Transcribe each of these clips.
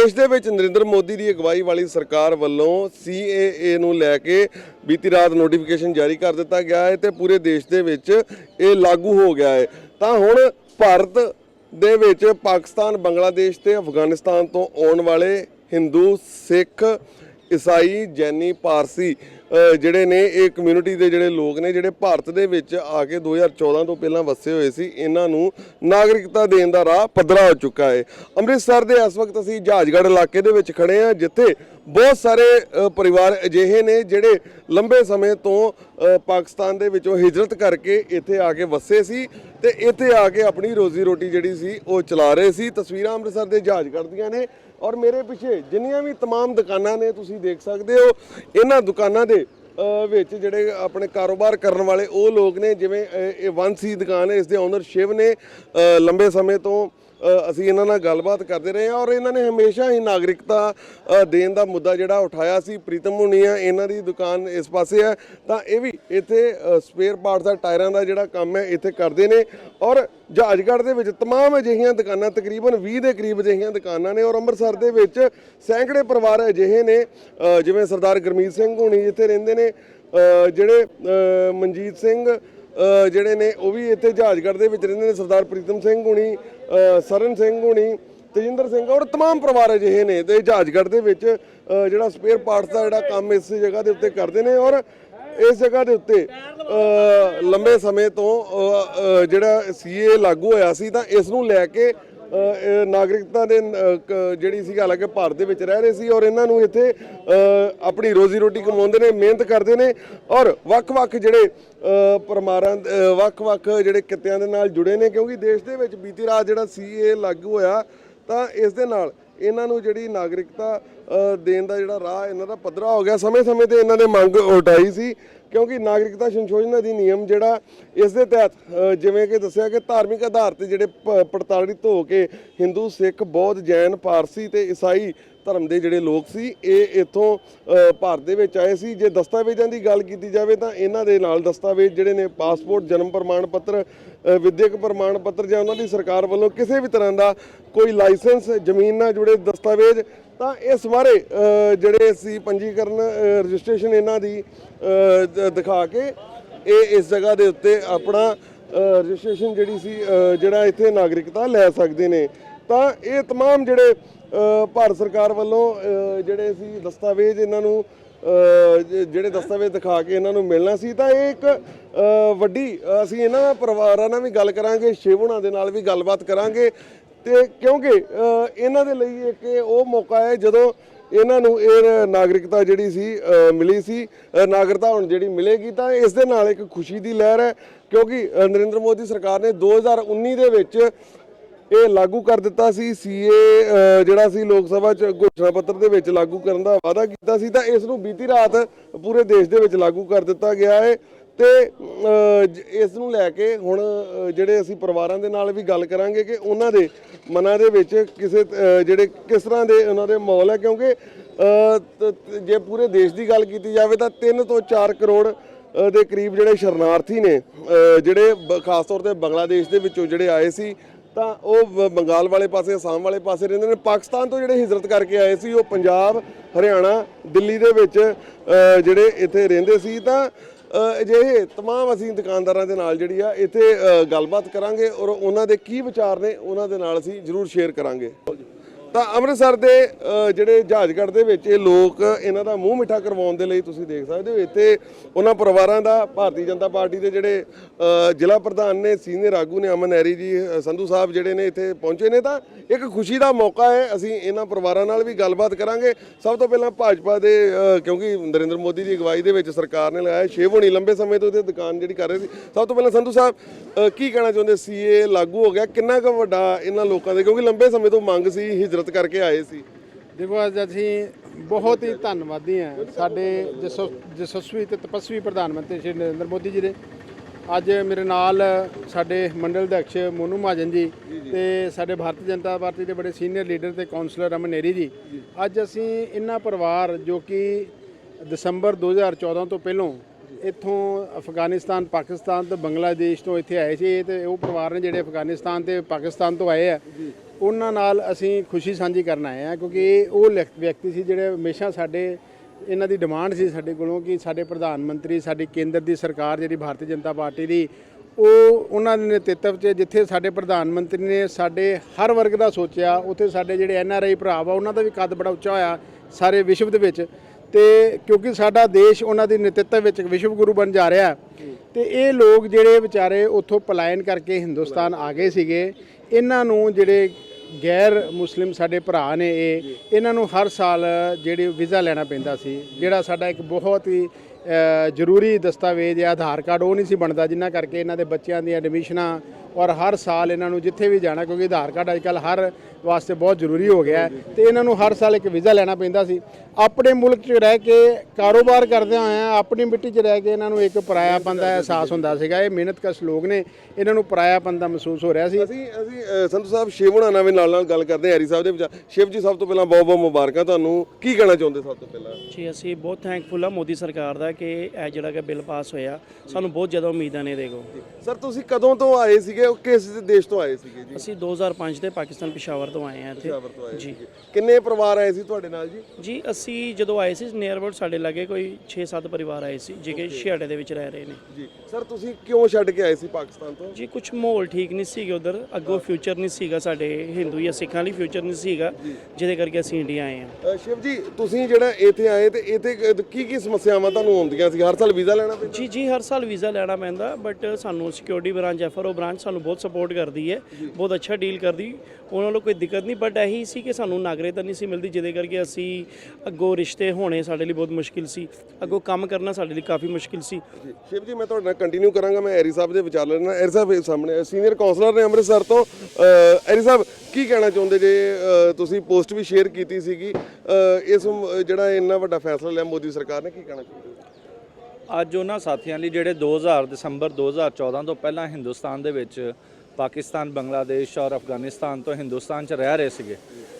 ਦੇਸ਼ ਦੇ ਵਿੱਚ ਨਰਿੰਦਰ ਮੋਦੀ ਦੀ ਅਗਵਾਈ ਵਾਲੀ ਸਰਕਾਰ ਵੱਲੋਂ CAA ਨੂੰ ਲੈ ਕੇ ਬੀਤੀ ਰਾਤ ਨੋਟੀਫਿਕੇਸ਼ਨ ਜਾਰੀ ਕਰ ਦਿੱਤਾ ਗਿਆ ਹੈ ਤੇ ਪੂਰੇ ਦੇਸ਼ ਦੇ ਵਿੱਚ ਇਹ ਲਾਗੂ ਹੋ ਗਿਆ ਹੈ। ਤਾਂ ਹੁਣ ਭਾਰਤ ਦੇ ਵਿੱਚ ਪਾਕਿਸਤਾਨ, ਬੰਗਲਾਦੇਸ਼ ਤੇ ਅਫਗਾਨਿਸਤਾਨ ਤੋਂ ਆਉਣ ਵਾਲੇ ਹਿੰਦੂ, ਸਿੱਖ ਈਸਾਈ, ਜੈਨੀ, ਪਾਰਸੀ ਜਿਹੜੇ ਨੇ ਇਹ ਕਮਿਊਨਿਟੀ ਦੇ ਜਿਹੜੇ ਲੋਕ ਨੇ, ਜਿਹੜੇ ਭਾਰਤ ਦੇ ਵਿੱਚ ਆ ਕੇ 2014 ਤੋਂ ਪਹਿਲਾਂ ਵਸੇ ਹੋਏ ਸੀ, ਇਹਨਾਂ ਨੂੰ ਨਾਗਰਿਕਤਾ ਦੇਣ ਦਾ ਰਾਹ ਪੱਧਰਾ ਹੋ ਚੁੱਕਾ ਹੈ। ਅੰਮ੍ਰਿਤਸਰ ਦੇ ਇਸ ਵਕਤ ਅਸੀਂ ਜਹਾਜਗੜ੍ਹ ਇਲਾਕੇ ਦੇ ਵਿੱਚ ਖੜੇ ਆ ਜਿੱਥੇ ਬਹੁਤ ਸਾਰੇ ਪਰਿਵਾਰ ਅਜਿਹੇ ਨੇ ਜਿਹੜੇ ਲੰਬੇ ਸਮੇਂ ਤੋਂ ਪਾਕਿਸਤਾਨ ਦੇ ਵਿੱਚੋਂ ਹਿਜਰਤ ਕਰਕੇ ਇੱਥੇ ਆ ਕੇ ਵਸੇ ਸੀ ਤੇ ਇੱਥੇ ਆ ਕੇ ਆਪਣੀ ਰੋਜ਼ੀ ਰੋਟੀ ਜਿਹੜੀ ਸੀ ਉਹ ਚਲਾ ਰਹੇ ਸੀ। ਤਸਵੀਰਾਂ ਅੰਮ੍ਰਿਤਸਰ ਦੇ ਜਹਾਜਗੜ੍ਹ ਦੀਆਂ ਨੇ। ਔਰ ਮੇਰੇ ਪਿੱਛੇ ਜਿੰਨੀਆਂ ਵੀ तमाम ਦੁਕਾਨਾਂ ਨੇ ਤੁਸੀਂ ਦੇਖ ਸਕਦੇ ਹੋ ਇਹਨਾਂ ਦੁਕਾਨਾਂ ਦੇ ਅ, ਵਿੱਚ ਜਿਹੜੇ ਆਪਣੇ ਕਾਰੋਬਾਰ ਕਰਨ ਵਾਲੇ ਉਹ ਲੋਕ ਨੇ ਜਿਵੇਂ ਅ, ਇਹ ਵਨ ਸੀ ਦੁਕਾਨ ਹੈ ਇਸ ਦੇ ਓਨਰ ਸ਼ਿਵ ਨੇ ਅ, ਲੰਬੇ ਸਮੇਂ ਤੋਂ ਅ, ਅਸੀਂ ਇਹਨਾਂ ਨਾਲ ਗੱਲਬਾਤ ਕਰਦੇ ਰਹੇ ਹਾਂ ਔਰ ਇਹਨਾਂ ਨੇ ਹਮੇਸ਼ਾ ਹੀ ਨਾਗਰਿਕਤਾ ਅ, ਦੇਣ ਦਾ ਮੁੱਦਾ ਜਿਹੜਾ ਉਠਾਇਆ ਸੀ ਪ੍ਰੀਤਮ ਹੁਣੀ ਆ ਇਹਨਾਂ ਦੀ ਦੁਕਾਨ ਇਸ ਪਾਸੇ ਹੈ ਤਾਂ ਇਹ ਵੀ ਇੱਥੇ ਸਪੇਅਰ ਪਾਰਟਸ ਦਾ ਟਾਇਰਾਂ ਦਾ ਜਿਹੜਾ ਕੰਮ ਹੈ ਇੱਥੇ ਕਰਦੇ ਨੇ ਔਰ ਜਹਾਜਗੜ੍ਹ ਦੇ ਵਿੱਚ तमाम ਅਜਿਹੀਆਂ ਦੁਕਾਨਾਂ ਤਕਰੀਬਨ 20 ਦੇ ਕਰੀਬ ਅਜਿਹੀਆਂ ਦੁਕਾਨਾਂ ਨੇ ਔਰ ਅੰਮ੍ਰਿਤਸਰ ਦੇ ਵਿੱਚ ਸੈਂਕੜੇ ਪਰਿਵਾਰ ਅਜਿਹੇ ਨੇ ਅ, ਜਿਵੇਂ ਸਰਦਾਰ ਗੁਰਮੀਤ ਸਿੰਘ ਹੁਣੀ ਇੱਥੇ ਰਹਿੰਦੇ ਨੇ ਅ, ਜਿਹੜੇ ਅ, ਮਨਜੀਤ ਸਿੰਘ ਅ, ਜਿਹੜੇ ਨੇ ਉਹ ਵੀ ਇੱਥੇ ਜਹਾਜਗੜ੍ਹ ਦੇ ਵਿੱਚ ਰਹਿੰਦੇ ਨੇ ਸਰਦਾਰ ਪ੍ਰੀਤਮ ਸਿੰਘ ਹੁਣੀ ਅ, ਸਰਨ ਸਿੰਘ ਹੁਣੀ ਤੇਜਿੰਦਰ ਸਿੰਘ ਔਰ तमाम ਪਰਿਵਾਰ ਅਜਿਹੇ ਨੇ ਤੇ ਜਹਾਜਗੜ੍ਹ ਦੇ ਵਿੱਚ ਅ, ਜਿਹੜਾ ਸਪੇਅਰ ਪਾਰਟਸ ਦਾ ਜਿਹੜਾ ਕੰਮ ਇਸ ਜਗ੍ਹਾ ਦੇ ਉੱਤੇ ਕਰਦੇ ਨੇ ਔਰ ਇਸ ਜਗ੍ਹਾ ਦੇ ਉੱਤੇ ਅ, ਲੰਬੇ ਸਮੇਂ ਤੋਂ ਅ, ਅ, ਜਿਹੜਾ ਸੀਏ ਲਾਗੂ ਹੋਇਆ ਸੀ ਤਾਂ ਇਸ ਨੂੰ ਲੈ ਕੇ ਅ, ਇਹ ਨਾਗਰਿਕਤਾ ਦੇ ਕ- ਜਿਹੜੀ ਸੀ ਹਾਲਾਂਕਿ ਭਾਰਤ ਦੇ ਵਿੱਚ ਰਹਿ ਰਹੇ ਸੀ ਔਰ ਇਹਨਾਂ ਨੂੰ ਇੱਥੇ ਆਪਣੀ ਰੋਜ਼ੀ ਰੋਟੀ ਕਮਾਉਂਦੇ ਨੇ ਮਿਹਨਤ ਕਰਦੇ ਨੇ ਔਰ ਵੱਖ-ਵੱਖ ਜਿਹੜੇ ਅ, ਪਰਮਾਰਾਂ ਵੱਖ-ਵੱਖ ਜਿਹੜੇ ਕਿੱਤਿਆਂ ਦੇ ਨਾਲ ਜੁੜੇ ਨੇ ਕਿਉਂਕਿ ਦੇਸ਼ ਦੇ ਵਿੱਚ ਬੀਤੀ ਰਾਤ ਜਿਹੜਾ ਸੀਏ ਲਾਗੂ ਹੋਇਆ ਤਾਂ ਇਸ ਦੇ ਨਾਲ ਇਹਨਾਂ ਨੂੰ ਜਿਹੜੀ ਨਾਗਰਿਕਤਾ ਦੇਣ ਦਾ ਜਿਹੜਾ ਰਾਹ ਇਹਨਾਂ ਦਾ ਪੱਧਰਾ ਹੋ ਗਿਆ। ਸਮੇਂ-ਸਮੇਂ ਤੇ ਇਹਨਾਂ ਨੇ ਮੰਗ ਉਠਾਈ ਸੀ। ਕਿਉਂਕਿ ਨਾਗਰਿਕਤਾ ਸੰਸ਼ੋਧਨ ਅਧਿਨਿਯਮ ਜਿਹੜਾ ਇਸ ਦੇ ਤਹਿਤ ਜਿਵੇਂ ਕਿ ਦੱਸਿਆ ਕਿ ਧਾਰਮਿਕ ਆਧਾਰ ਤੇ ਜਿਹੜੇ ਪ- ਪ੍ਰਤਾੜਿਤ ਹੋ ਕੇ ਹਿੰਦੂ ਸਿੱਖ ਬੌਧ ਜੈਨ ਪਾਰਸੀ ਤੇ ਈਸਾਈ ਧਰਮ ਦੇ ਜਿਹੜੇ ਲੋਕ ਸੀ ਇਹ ਇੱਥੋਂ ਭਾਰਤ ਦੇ ਵਿੱਚ ਆਏ ਸੀ। ਜੇ ਦਸਤਾਵੇਜ਼ਾਂ ਦੀ ਗੱਲ ਕੀਤੀ ਜਾਵੇ ਤਾਂ ਇਹਨਾਂ ਦੇ ਨਾਲ ਦਸਤਾਵੇਜ਼ ਜਿਹੜੇ ਨੇ ਪਾਸਪੋਰਟ ਜਨਮ ਪ੍ਰਮਾਣ ਪੱਤਰ ਅ, ਵਿਦਿਅਕ ਪ੍ਰਮਾਣ ਪੱਤਰ ਜਾਂ ਉਹਨਾਂ ਦੀ ਸਰਕਾਰ ਵੱਲੋਂ ਕਿਸੇ ਵੀ ਤਰ੍ਹਾਂ ਦਾ ਕੋਈ ਲਾਇਸੈਂਸ ਜ਼ਮੀਨ ਨਾਲ ਜੁੜੇ ਦਸਤਾਵੇਜ਼ ਤਾਂ ਇਸ ਬਾਰੇ ਅ, ਜਿਹੜੇ ਸੀ ਪੰਜੀਕਰਨ ਅ, ਰਜਿਸਟ੍ਰੇਸ਼ਨ ਇਹਨਾਂ ਦੀ ਅ, ਦ- ਦਿਖਾ ਕੇ ਇਹ ਇਸ ਜਗ੍ਹਾ ਦੇ ਉੱਤੇ ਆਪਣਾ ਅ, ਰਜਿਸਟ੍ਰੇਸ਼ਨ ਜਿਹੜੀ ਸੀ ਅ, ਜਿਹੜਾ ਇੱਥੇ ਨਾਗਰਿਕਤਾ ਲੈ ਸਕਦੇ ਨੇ ਤਾਂ ਇਹ तमाम ਜਿਹੜੇ ਅ, ਭਾਰਤ ਸਰਕਾਰ ਵੱਲੋਂ ਅ, ਜਿਹੜੇ ਸੀ ਦਸਤਾਵੇਜ਼ ਇਹਨਾਂ ਨੂੰ ਅ, ਜ- ਜਿਹੜੇ ਦਸਤਾਵੇਜ਼ ਦਿਖਾ ਕੇ ਇਹਨਾਂ ਨੂੰ ਮਿਲਣਾ ਸੀ ਤਾਂ ਇਹ ਇੱਕ ਅ, ਵੱਡੀ ਅਸੀਂ ਇਹਨਾਂ ਪਰਿਵਾਰਾਂ ਨਾਲ ਵੀ ਗੱਲ ਕਰਾਂਗੇ ਸ਼ਿਵਣਾ ਦੇ ਨਾਲ ਵੀ ਗੱਲਬਾਤ ਕਰਾਂਗੇ ਤੇ ਕਿਉਂਕਿ ਇਹਨਾਂ ਦੇ ਲਈ ਇੱਕ ਉਹ ਮੌਕਾ ਹੈ ਜਦੋਂ ਇਹਨਾਂ ਨੂੰ ਇਹ ਨਾਗਰਿਕਤਾ ਜਿਹੜੀ ਸੀ ਮਿਲੀ ਸੀ ਨਾਗਰਿਕਤਾ ਹੁਣ ਜਿਹੜੀ ਮਿਲੇਗੀ ਤਾਂ ਇਸ ਦੇ ਨਾਲ ਇੱਕ ਖੁਸ਼ੀ ਦੀ ਲਹਿਰ ਹੈ ਕਿਉਂਕਿ ਨਰਿੰਦਰ ਮੋਦੀ ਸਰਕਾਰ ਨੇ 2019 ਦੇ ਵਿੱਚ ਇਹ ਲਾਗੂ ਕਰ ਦਿੱਤਾ ਸੀ, ਸੀਏ ਜਿਹੜਾ ਸੀ ਲੋਕ ਸਭਾ ਚ ਘੋਸ਼ਣਾ ਪੱਤਰ ਦੇ ਵਿੱਚ ਲਾਗੂ ਕਰਨ ਦਾ ਵਾਅਦਾ ਕੀਤਾ ਸੀ ਤਾਂ ਇਸ ਨੂੰ ਬੀਤੀ ਰਾਤ ਪੂਰੇ ਦੇਸ਼ ਦੇ ਵਿੱਚ ਲਾਗੂ ਕਰ ਦਿੱਤਾ ਗਿਆ ਹੈ। ਤੇ ਇਸ ਨੂੰ ਲੈ ਕੇ ਹੁਣ ਜਿਹੜੇ ਅਸੀਂ ਪਰਿਵਾਰਾਂ ਦੇ ਨਾਲ ਵੀ ਗੱਲ ਕਰਾਂਗੇ ਕਿ ਉਹਨਾਂ ਦੇ ਮਨਾਂ ਦੇ ਵਿੱਚ ਕਿਸੇ ਜਿਹੜੇ ਕਿਸ ਤਰ੍ਹਾਂ ਦੇ ਉਹਨਾਂ ਦੇ ਮਾਹੌਲ ਹੈ, ਕਿਉਂਕਿ ਜੇ ਪੂਰੇ ਦੇਸ਼ ਦੀ ਗੱਲ ਕੀਤੀ ਜਾਵੇ ਤਾਂ 3 ਤੋਂ 4 ਕਰੋੜ ਦੇ ਕਰੀਬ ਜਿਹੜੇ ਸ਼ਰਨਾਰਥੀ ਨੇ ਜਿਹੜੇ ਬ- ਖਾਸ ਤੌਰ ਤੇ ਬੰਗਲਾਦੇਸ਼ ਦੇ ਵਿੱਚੋਂ ਜਿਹੜੇ ਆਏ ਸੀ, ਤਾਂ ਉਹ ਬ- ਬੰਗਾਲ ਵਾਲੇ ਪਾਸੇ, ਅਸਾਮ ਵਾਲੇ ਪਾਸੇ ਰਹਿੰਦੇ ਨੇ। ਪਾਕਿਸਤਾਨ ਤੋਂ ਜਿਹੜੇ ਹਿਜਰਤ ਕਰਕੇ ਆਏ ਸੀ, ਉਹ ਪੰਜਾਬ, ਹਰਿਆਣਾ, ਦਿੱਲੀ ਦੇ ਵਿੱਚ ਜਿਹੜੇ ਇੱਥੇ ਰਹਿੰਦੇ ਸੀ, ਤਾਂ ਅਜਿਹੇ तमाम ਅਸੀਂ ਦੁਕਾਨਦਾਰਾਂ ਦੇ ਨਾਲ ਜਿਹੜੀ ਆ ਇੱਥੇ ਅ, ਗੱਲਬਾਤ ਕਰਾਂਗੇ ਔਰ ਉਹਨਾਂ ਦੇ ਕੀ ਵਿਚਾਰ ਨੇ ਉਹਨਾਂ ਦੇ ਨਾਲ ਅਸੀਂ ਜ਼ਰੂਰ ਸ਼ੇਅਰ ਕਰਾਂਗੇ ਤਾਂ ਅੰਮ੍ਰਿਤਸਰ ਦੇ ਜਿਹੜੇ ਜਹਾਜਗੜ੍ਹ ਦੇ ਵਿੱਚ ਇਹ ਲੋਕ ਇਹਨਾਂ ਦਾ ਮੂੰਹ ਮਿੱਠਾ ਕਰਵਾਉਣ ਦੇ ਲਈ ਤੁਸੀਂ ਦੇਖ ਸਕਦੇ ਹੋ। ਇੱਥੇ ਉਹਨਾਂ ਪਰਿਵਾਰਾਂ ਦਾ, ਭਾਰਤੀ ਜਨਤਾ ਪਾਰਟੀ ਦੇ ਜਿਹੜੇ ਜ਼ਿਲ੍ਹਾ ਪ੍ਰਧਾਨ ਨੇ, ਸੀਨੀਅਰ ਆਗੂ ਨੇ, ਅਮਨ ਐਰੀ ਜੀ ਸੰਧੂ ਸਾਹਿਬ ਜਿਹੜੇ ਨੇ ਇੱਥੇ ਪਹੁੰਚੇ ਨੇ, ਤਾਂ ਇੱਕ ਖੁਸ਼ੀ ਦਾ ਮੌਕਾ ਹੈ। ਅਸੀਂ ਇਹਨਾਂ ਪਰਿਵਾਰਾਂ ਨਾਲ ਵੀ ਗੱਲਬਾਤ ਕਰਾਂਗੇ। ਸਭ ਤੋਂ ਪਹਿਲਾਂ ਭਾਜਪਾ ਦੇ ਕਿਉਂਕਿ ਨਰਿੰਦਰ ਮੋਦੀ ਦੀ ਅਗਵਾਈ ਦੇ ਵਿੱਚ ਸਰਕਾਰ ਨੇ ਲਗਾਇਆ, ਛੇ ਹੋਣੀ ਲੰਬੇ ਸਮੇਂ ਤੋਂ ਇੱਥੇ ਦੁਕਾਨ ਜਿਹੜੀ ਕਰ ਰਹੇ ਸੀ। ਸਭ ਤੋਂ ਪਹਿਲਾਂ ਸੰਧੂ ਸਾਹਿਬ ਕੀ ਕਹਿਣਾ ਚਾਹੁੰਦੇ? ਸੀਏ ਲਾਗੂ ਹੋ ਗਿਆ। ਕਿੰਨਾ ਕੁ ਵੱਡਾ ਇਹਨਾਂ ਲੋਕਾਂ ਦੇ, ਕਿਉਂਕਿ ਲੰਬੇ ਸਮੇਂ ਤੋਂ ਮੰਗ ਸੀ ਹਿਜਰਤ ਕਰਕੇ ਆਏ ਸੀ। ਦੇਖੋ ਅੱਜ ਅਸੀਂ ਬਹੁਤ ਹੀ ਧੰਨਵਾਦੀ ਹਾਂ ਸਾਡੇ ਜਸੋ- ਜਸਸਵੀ ਤੇ ਤਪਸਵੀ ਪ੍ਰਧਾਨ ਮੰਤਰੀ ਸ਼੍ਰੀ ਨਰਿੰਦਰ ਮੋਦੀ ਜੀ ਦੇ। ਅੱਜ ਮੇਰੇ ਨਾਲ ਸਾਡੇ ਮੰਡਲ ਅਧਿਕਸ਼ ਮੋਨੂ ਮਹਾਜਨ ਜੀ ਤੇ ਸਾਡੇ ਭਾਰਤੀ ਜਨਤਾ ਪਾਰਟੀ ਦੇ ਬੜੇ ਸੀਨੀਅਰ ਲੀਡਰ ਤੇ ਕਾਉਂਸਲਰ ਅਮਨ ਨੇਰੀ ਜੀ। ਅੱਜ ਅਸੀਂ ਇਹਨਾਂ ਪਰਿਵਾਰ ਜੋ ਕਿ ਦਸੰਬਰ 2014 ਤੋਂ ਪਹਿਲੋਂ ਇੱਥੋਂ ਅਫਗਾਨਿਸਤਾਨ ਪਾਕਿਸਤਾਨ ਤੇ ਬੰਗਲਾਦੇਸ਼ ਤੋਂ ਇੱਥੇ ਆਏ ਸੀ ਇਹ ਤੇ ਉਹ ਪਰਿਵਾਰ ਨੇ ਜਿਹੜੇ ਅਫਗਾਨਿਸਤਾਨ ਤੇ ਪਾਕਿਸਤਾਨ ਤੋਂ ਆਏ ਆ ਉਹਨਾਂ ਨਾਲ ਅਸੀਂ ਖੁਸ਼ੀ ਸਾਂਝੀ ਕਰਨ ਆਏ ਆ ਕਿਉਂਕਿ ਇਹ ਉਹ ਲਿਖ- ਵਿਅਕਤੀ ਸੀ ਜਿਹੜੇ ਹਮੇਸ਼ਾ ਸਾਡੇ, ਇਹਨਾਂ ਦੀ ਡਿਮਾਂਡ ਸੀ ਸਾਡੇ ਕੋਲੋਂ ਕਿ ਸਾਡੇ ਪ੍ਰਧਾਨ ਮੰਤਰੀ, ਸਾਡੀ ਕੇਂਦਰ ਦੀ ਸਰਕਾਰ ਜਿਹੜੀ ਭਾਰਤੀ ਜਨਤਾ ਪਾਰਟੀ ਦੀ, ਉਹ ਉਹਨਾਂ ਦੇ ਨੇਤ੍ਰਿਤਵ 'ਚ ਜਿੱਥੇ ਸਾਡੇ ਪ੍ਰਧਾਨ ਮੰਤਰੀ ਨੇ ਸਾਡੇ ਹਰ ਵਰਗ ਦਾ ਸੋਚਿਆ, ਉੱਥੇ ਸਾਡੇ ਜਿਹੜੇ ਐਨ ਆਰ ਆਈ ਭਰਾ ਵਾ, ਉਹਨਾਂ ਦਾ ਵੀ ਕੱਦ ਬੜਾ ਉੱਚਾ ਹੋਇਆ ਸਾਰੇ ਵਿਸ਼ਵ ਦੇ ਵਿੱਚ। ਤੇ ਕਿਉਂਕਿ ਸਾਡਾ ਦੇਸ਼ ਉਹਨਾਂ ਦੀ ਨੇਤ੍ਰਿਤਵ ਵਿੱਚ ਇੱਕ ਵਿਸ਼ਵ ਗੁਰੂ ਬਣ ਜਾ ਰਿਹਾ। ਤੇ ਇਹ ਲੋਕ ਜਿਹੜੇ ਵਿਚਾਰੇ ਉੱਥੋਂ ਪਲਾਇਨ ਕਰਕੇ ਹਿੰਦੁਸਤਾਨ ਆ ਗਏ ਸੀਗੇ, ਇਹਨਾਂ ਨੂੰ ਜਿਹੜੇ ਗੈਰ ਮੁਸਲਿਮ ਸਾਡੇ ਭਰਾ ਨੇ ਇਹ ਇਹਨਾਂ ਨੂੰ ਹਰ ਸਾਲ ਜਿਹੜੇ ਵੀਜ਼ਾ ਲੈਣਾ ਪੈਂਦਾ ਸੀ ਜਿਹੜਾ ਸਾਡਾ ਇੱਕ ਬਹੁਤ ਹੀ ਜ਼ਰੂਰੀ ਦਸਤਾਵੇਜ਼ ਹੈ ਆਧਾਰ ਕਾਰਡ ਉਹ ਨਹੀਂ ਸੀ ਬਣਦਾ ਜਿੰਨਾ ਕਰਕੇ ਇਹਨਾਂ ਦੇ ਬੱਚਿਆਂ ਦੀਆਂ ਐਡਮਿਸ਼ਨਾਂ ਔਰ ਹਰ ਸਾਲ ਇਹਨਾਂ ਨੂੰ ਜਿੱਥੇ ਵੀ ਜਾਣਾ ਕਿਉਂਕਿ ਆਧਾਰ ਕਾਰਡ ਅੱਜਕੱਲ ਹਰ ਵਾਸਤੇ ਬਹੁਤ ਜ਼ਰੂਰੀ ਹੋ ਗਿਆ ਹੈ ਤੇ ਇਹਨਾਂ ਨੂੰ ਹਰ ਸਾਲ ਇੱਕ ਵੀਜ਼ਾ ਲੈਣਾ ਪੈਂਦਾ ਸੀ। ਆਪਣੇ ਮੁਲਕ 'ਚ ਰਹਿ ਕੇ ਕਾਰੋਬਾਰ ਕਰਦੇ ਹੋਏ ਆਪਣੀ ਮਿੱਟੀ 'ਚ ਰਹਿ ਕੇ ਇਹਨਾਂ ਨੂੰ ਇੱਕ ਪਰਾਇਆਪਨ ਦਾ ਅਹਿਸਾਸ ਹੁੰਦਾ ਸੀਗਾ। ਇਹ ਮਿਹਨਤਕਸ਼ ਲੋਕ ਨੇ ਇਹਨਾਂ ਨੂੰ ਪਰਾਇਆਪਨ ਦਾ ਮਹਿਸੂਸ ਹੋ ਰਿਹਾ ਸੀ। ਅਸੀਂ ਅਸੀਂ ਸੰਧੂ ਸਾਹਿਬ ਸ਼ਿਵ ਹੁਣਾਂ ਨਾਲ ਵੀ ਨਾਲ ਨਾਲ ਗੱਲ ਕਰਦੇ ਹਾਂ ਹੈਰੀ ਸਾਹਿਬ ਦੇ ਵਿਚਾਰ ਸ਼ਿਵ ਜੀ ਸਭ ਤੋਂ ਪਹਿਲਾਂ ਬਹੁਤ ਬਹੁਤ ਮੁਬਾਰਕਾਂ ਤੁਹਾਨੂੰ। ਕੀ ਕਹਿਣਾ ਚਾਹੁੰਦੇ ਸਭ ਤੋਂ ਪਹਿਲਾਂ? ਜੀ ਅਸੀਂ ਬਹੁਤ ਥੈਂਕਫੁਲ ਆ ਮੋਦੀ ਸਰਕਾਰ ਦਾ ਕਿ ਇਹ ਜਿਹੜਾ ਕਿ ਬਿੱਲ ਪਾਸ ਹੋਇਆ। ਸਾਨੂੰ ਬਹੁਤ ਜ਼ਿਆਦਾ ਉਮੀਦਾਂ ਨੇ ਦੇਖੋ। ਸਰ ਤੁਸੀਂ ਕਦੋਂ ਤੋਂ ਆਏ ਸੀਗੇ ਉਹ ਕਿਸ ਦੇਸ਼ ਤੋਂ ਆਏ ਸੀਗੇ ਜੀ? ਅਸੀਂ 2005 ਦੇ ਪਾਕਿਸਤਾਨ ਪਿਸ਼ਾਵਰ ਤੋਂ ਆਏ ਹਾਂ ਇੱਥੇ। ਪਸ਼ਾਵਰ ਤੋਂ ਆਏ ਜੀ। ਸੀਗੇ। ਕਿੰਨੇ ਪਰਿਵਾਰ ਆਏ ਸੀ ਤੁਹਾਡੇ ਨਾਲ ਜੀ? ਜੀ ਅਸੀਂ ਜਦੋਂ ਆਏ ਸੀ ਨੀਅਰ ਅਬਾਊਟ ਸਾਡੇ ਲਾਗੇ ਕੋਈ 6-7 ਪਰਿਵਾਰ ਆਏ ਸੀ ਜਿਹੜੇ ਛਿਆੜੇ ਦੇ ਵਿੱਚ ਰਹਿ ਰਹੇ ਨੇ। ਜੀ। ਸਰ ਤੁਸੀਂ ਕਿਉਂ ਛੱਡ ਕੇ ਆਏ ਸੀ ਪਾਕਿਸਤਾਨ ਤੋਂ? ਜੀ ਕੁਝ ਮਾਹੌਲ ਠੀਕ ਨਹੀਂ ਸੀਗੇ ਉਧਰ। ਅੱਗੋਂ ਫਿਊਚਰ ਨਹੀਂ ਸੀਗਾ ਸਾਡੇ ਹਿੰਦੂ ਜਾਂ ਸਿੱਖਾਂ ਲਈ ਫਿਊਚਰ ਨਹੀਂ ਸੀਗਾ ਜਿਹਦੇ ਕਰਕੇ ਅਸੀਂ ਇੰਡੀਆ ਆਏ ਹਾਂ। ਅ, ਸ਼ਿਵ ਜੀ ਤੁਸੀਂ ਜਿਹੜਾ ਇੱਥੇ ਆਏ ਤੇ ਇੱਥੇ ਕੀ ਕੀ ਸਮੱਸਿਆਵਾਂ ਤੁਹਾਨੂੰ ਆਉਂਦੀਆਂ ਸੀ? ਹਰ ਸਾਲ ਵੀਜ਼ਾ ਲੈਣਾ ਪੈਂਦਾ? ਜੀ ਜੀ ਹਰ ਸਾਲ ਵੀਜ਼ਾ ਲੈਣਾ ਪੈਂਦਾ ਬਟ ਸਾਨੂੰ ਸਿਕਿਉਰਿਟੀ ਬ੍ਰਾਂਚ ਐਫਆਰਓ ਬ੍ਰਾਂਚ ਸਾਨੂੰ ਬਹੁਤ ਸਪੋਰਟ ਕਰਦੀ ਹੈ, ਬਹੁਤ ਅੱਛਾ ਡੀਲ ਕਰਦੀ। ਉਹਨਾਂ ਨੂੰ ਕੋਈ ਦਿੱਕਤ ਨਹੀਂ ਬਟ ਇਹੀ ਸੀ ਕਿ ਸਾਨੂੰ ਨਾਗਰਿਕਤਾ ਨਹੀਂ ਸੀ ਮਿਲਦੀ, ਜਿਹਦੇ ਕਰਕੇ ਅਸੀਂ ਅੱਗੋਂ ਰਿਸ਼ਤੇ ਹੋਣੇ ਸਾਡੇ ਲਈ ਬਹੁਤ ਮੁਸ਼ਕਿਲ ਸੀ। ਅੱਗੋਂ ਕੰਮ ਕਰਨਾ ਸਾਡੇ ਲਈ ਕਾਫੀ ਮੁਸ਼ਕਿਲ ਸੀ। ਸ਼ਿਵ ਜੀ, ਮੈਂ ਤੁਹਾਡੇ ਨਾਲ ਕੰਟੀਨਿਊ ਕਰਾਂਗਾ, ਮੈਂ ਐਰੀ ਸਾਹਿਬ ਦੇ ਵਿਚਾਰ ਲੈਣਾ ਐਰੀ ਸਾਹਿਬ ਸਾਹਮਣੇ ਸੀਨੀਅਰ ਕਾਉਂਸਲਰ ਨੇ ਅੰਮ੍ਰਿਤਸਰ ਤੋਂ ਐਰੀ ਸਾਹਿਬ, ਕੀ ਕਹਿਣਾ ਚਾਹੁੰਦੇ ਜੇ ਤੁਸੀਂ ਪੋਸਟ ਵੀ ਸ਼ੇਅਰ ਕੀਤੀ ਸੀਗੀ? ਇਸ, ਜਿਹੜਾ ਇੰਨਾ ਵੱਡਾ ਫੈਸਲਾ ਲਿਆ ਮੋਦੀ ਸਰਕਾਰ ਨੇ, ਕੀ ਕਹਿਣਾ ਚਾਹੁੰਦੇ ਅੱਜ ਉਹਨਾਂ ਸਾਥੀਆਂ ਲਈ ਜਿਹੜੇ 2000 ਦਸੰਬਰ 2014 ਤੋਂ ਪਹਿਲਾਂ ਹਿੰਦੁਸਤਾਨ ਦੇ ਵਿੱਚ ਪਾਕਿਸਤਾਨ, ਬੰਗਲਾਦੇਸ਼ ਔਰ ਅਫਗਾਨਿਸਤਾਨ ਤੋਂ ਹਿੰਦੁਸਤਾਨ 'ਚ ਰਹਿ ਰਹੇ ਸੀਗੇ।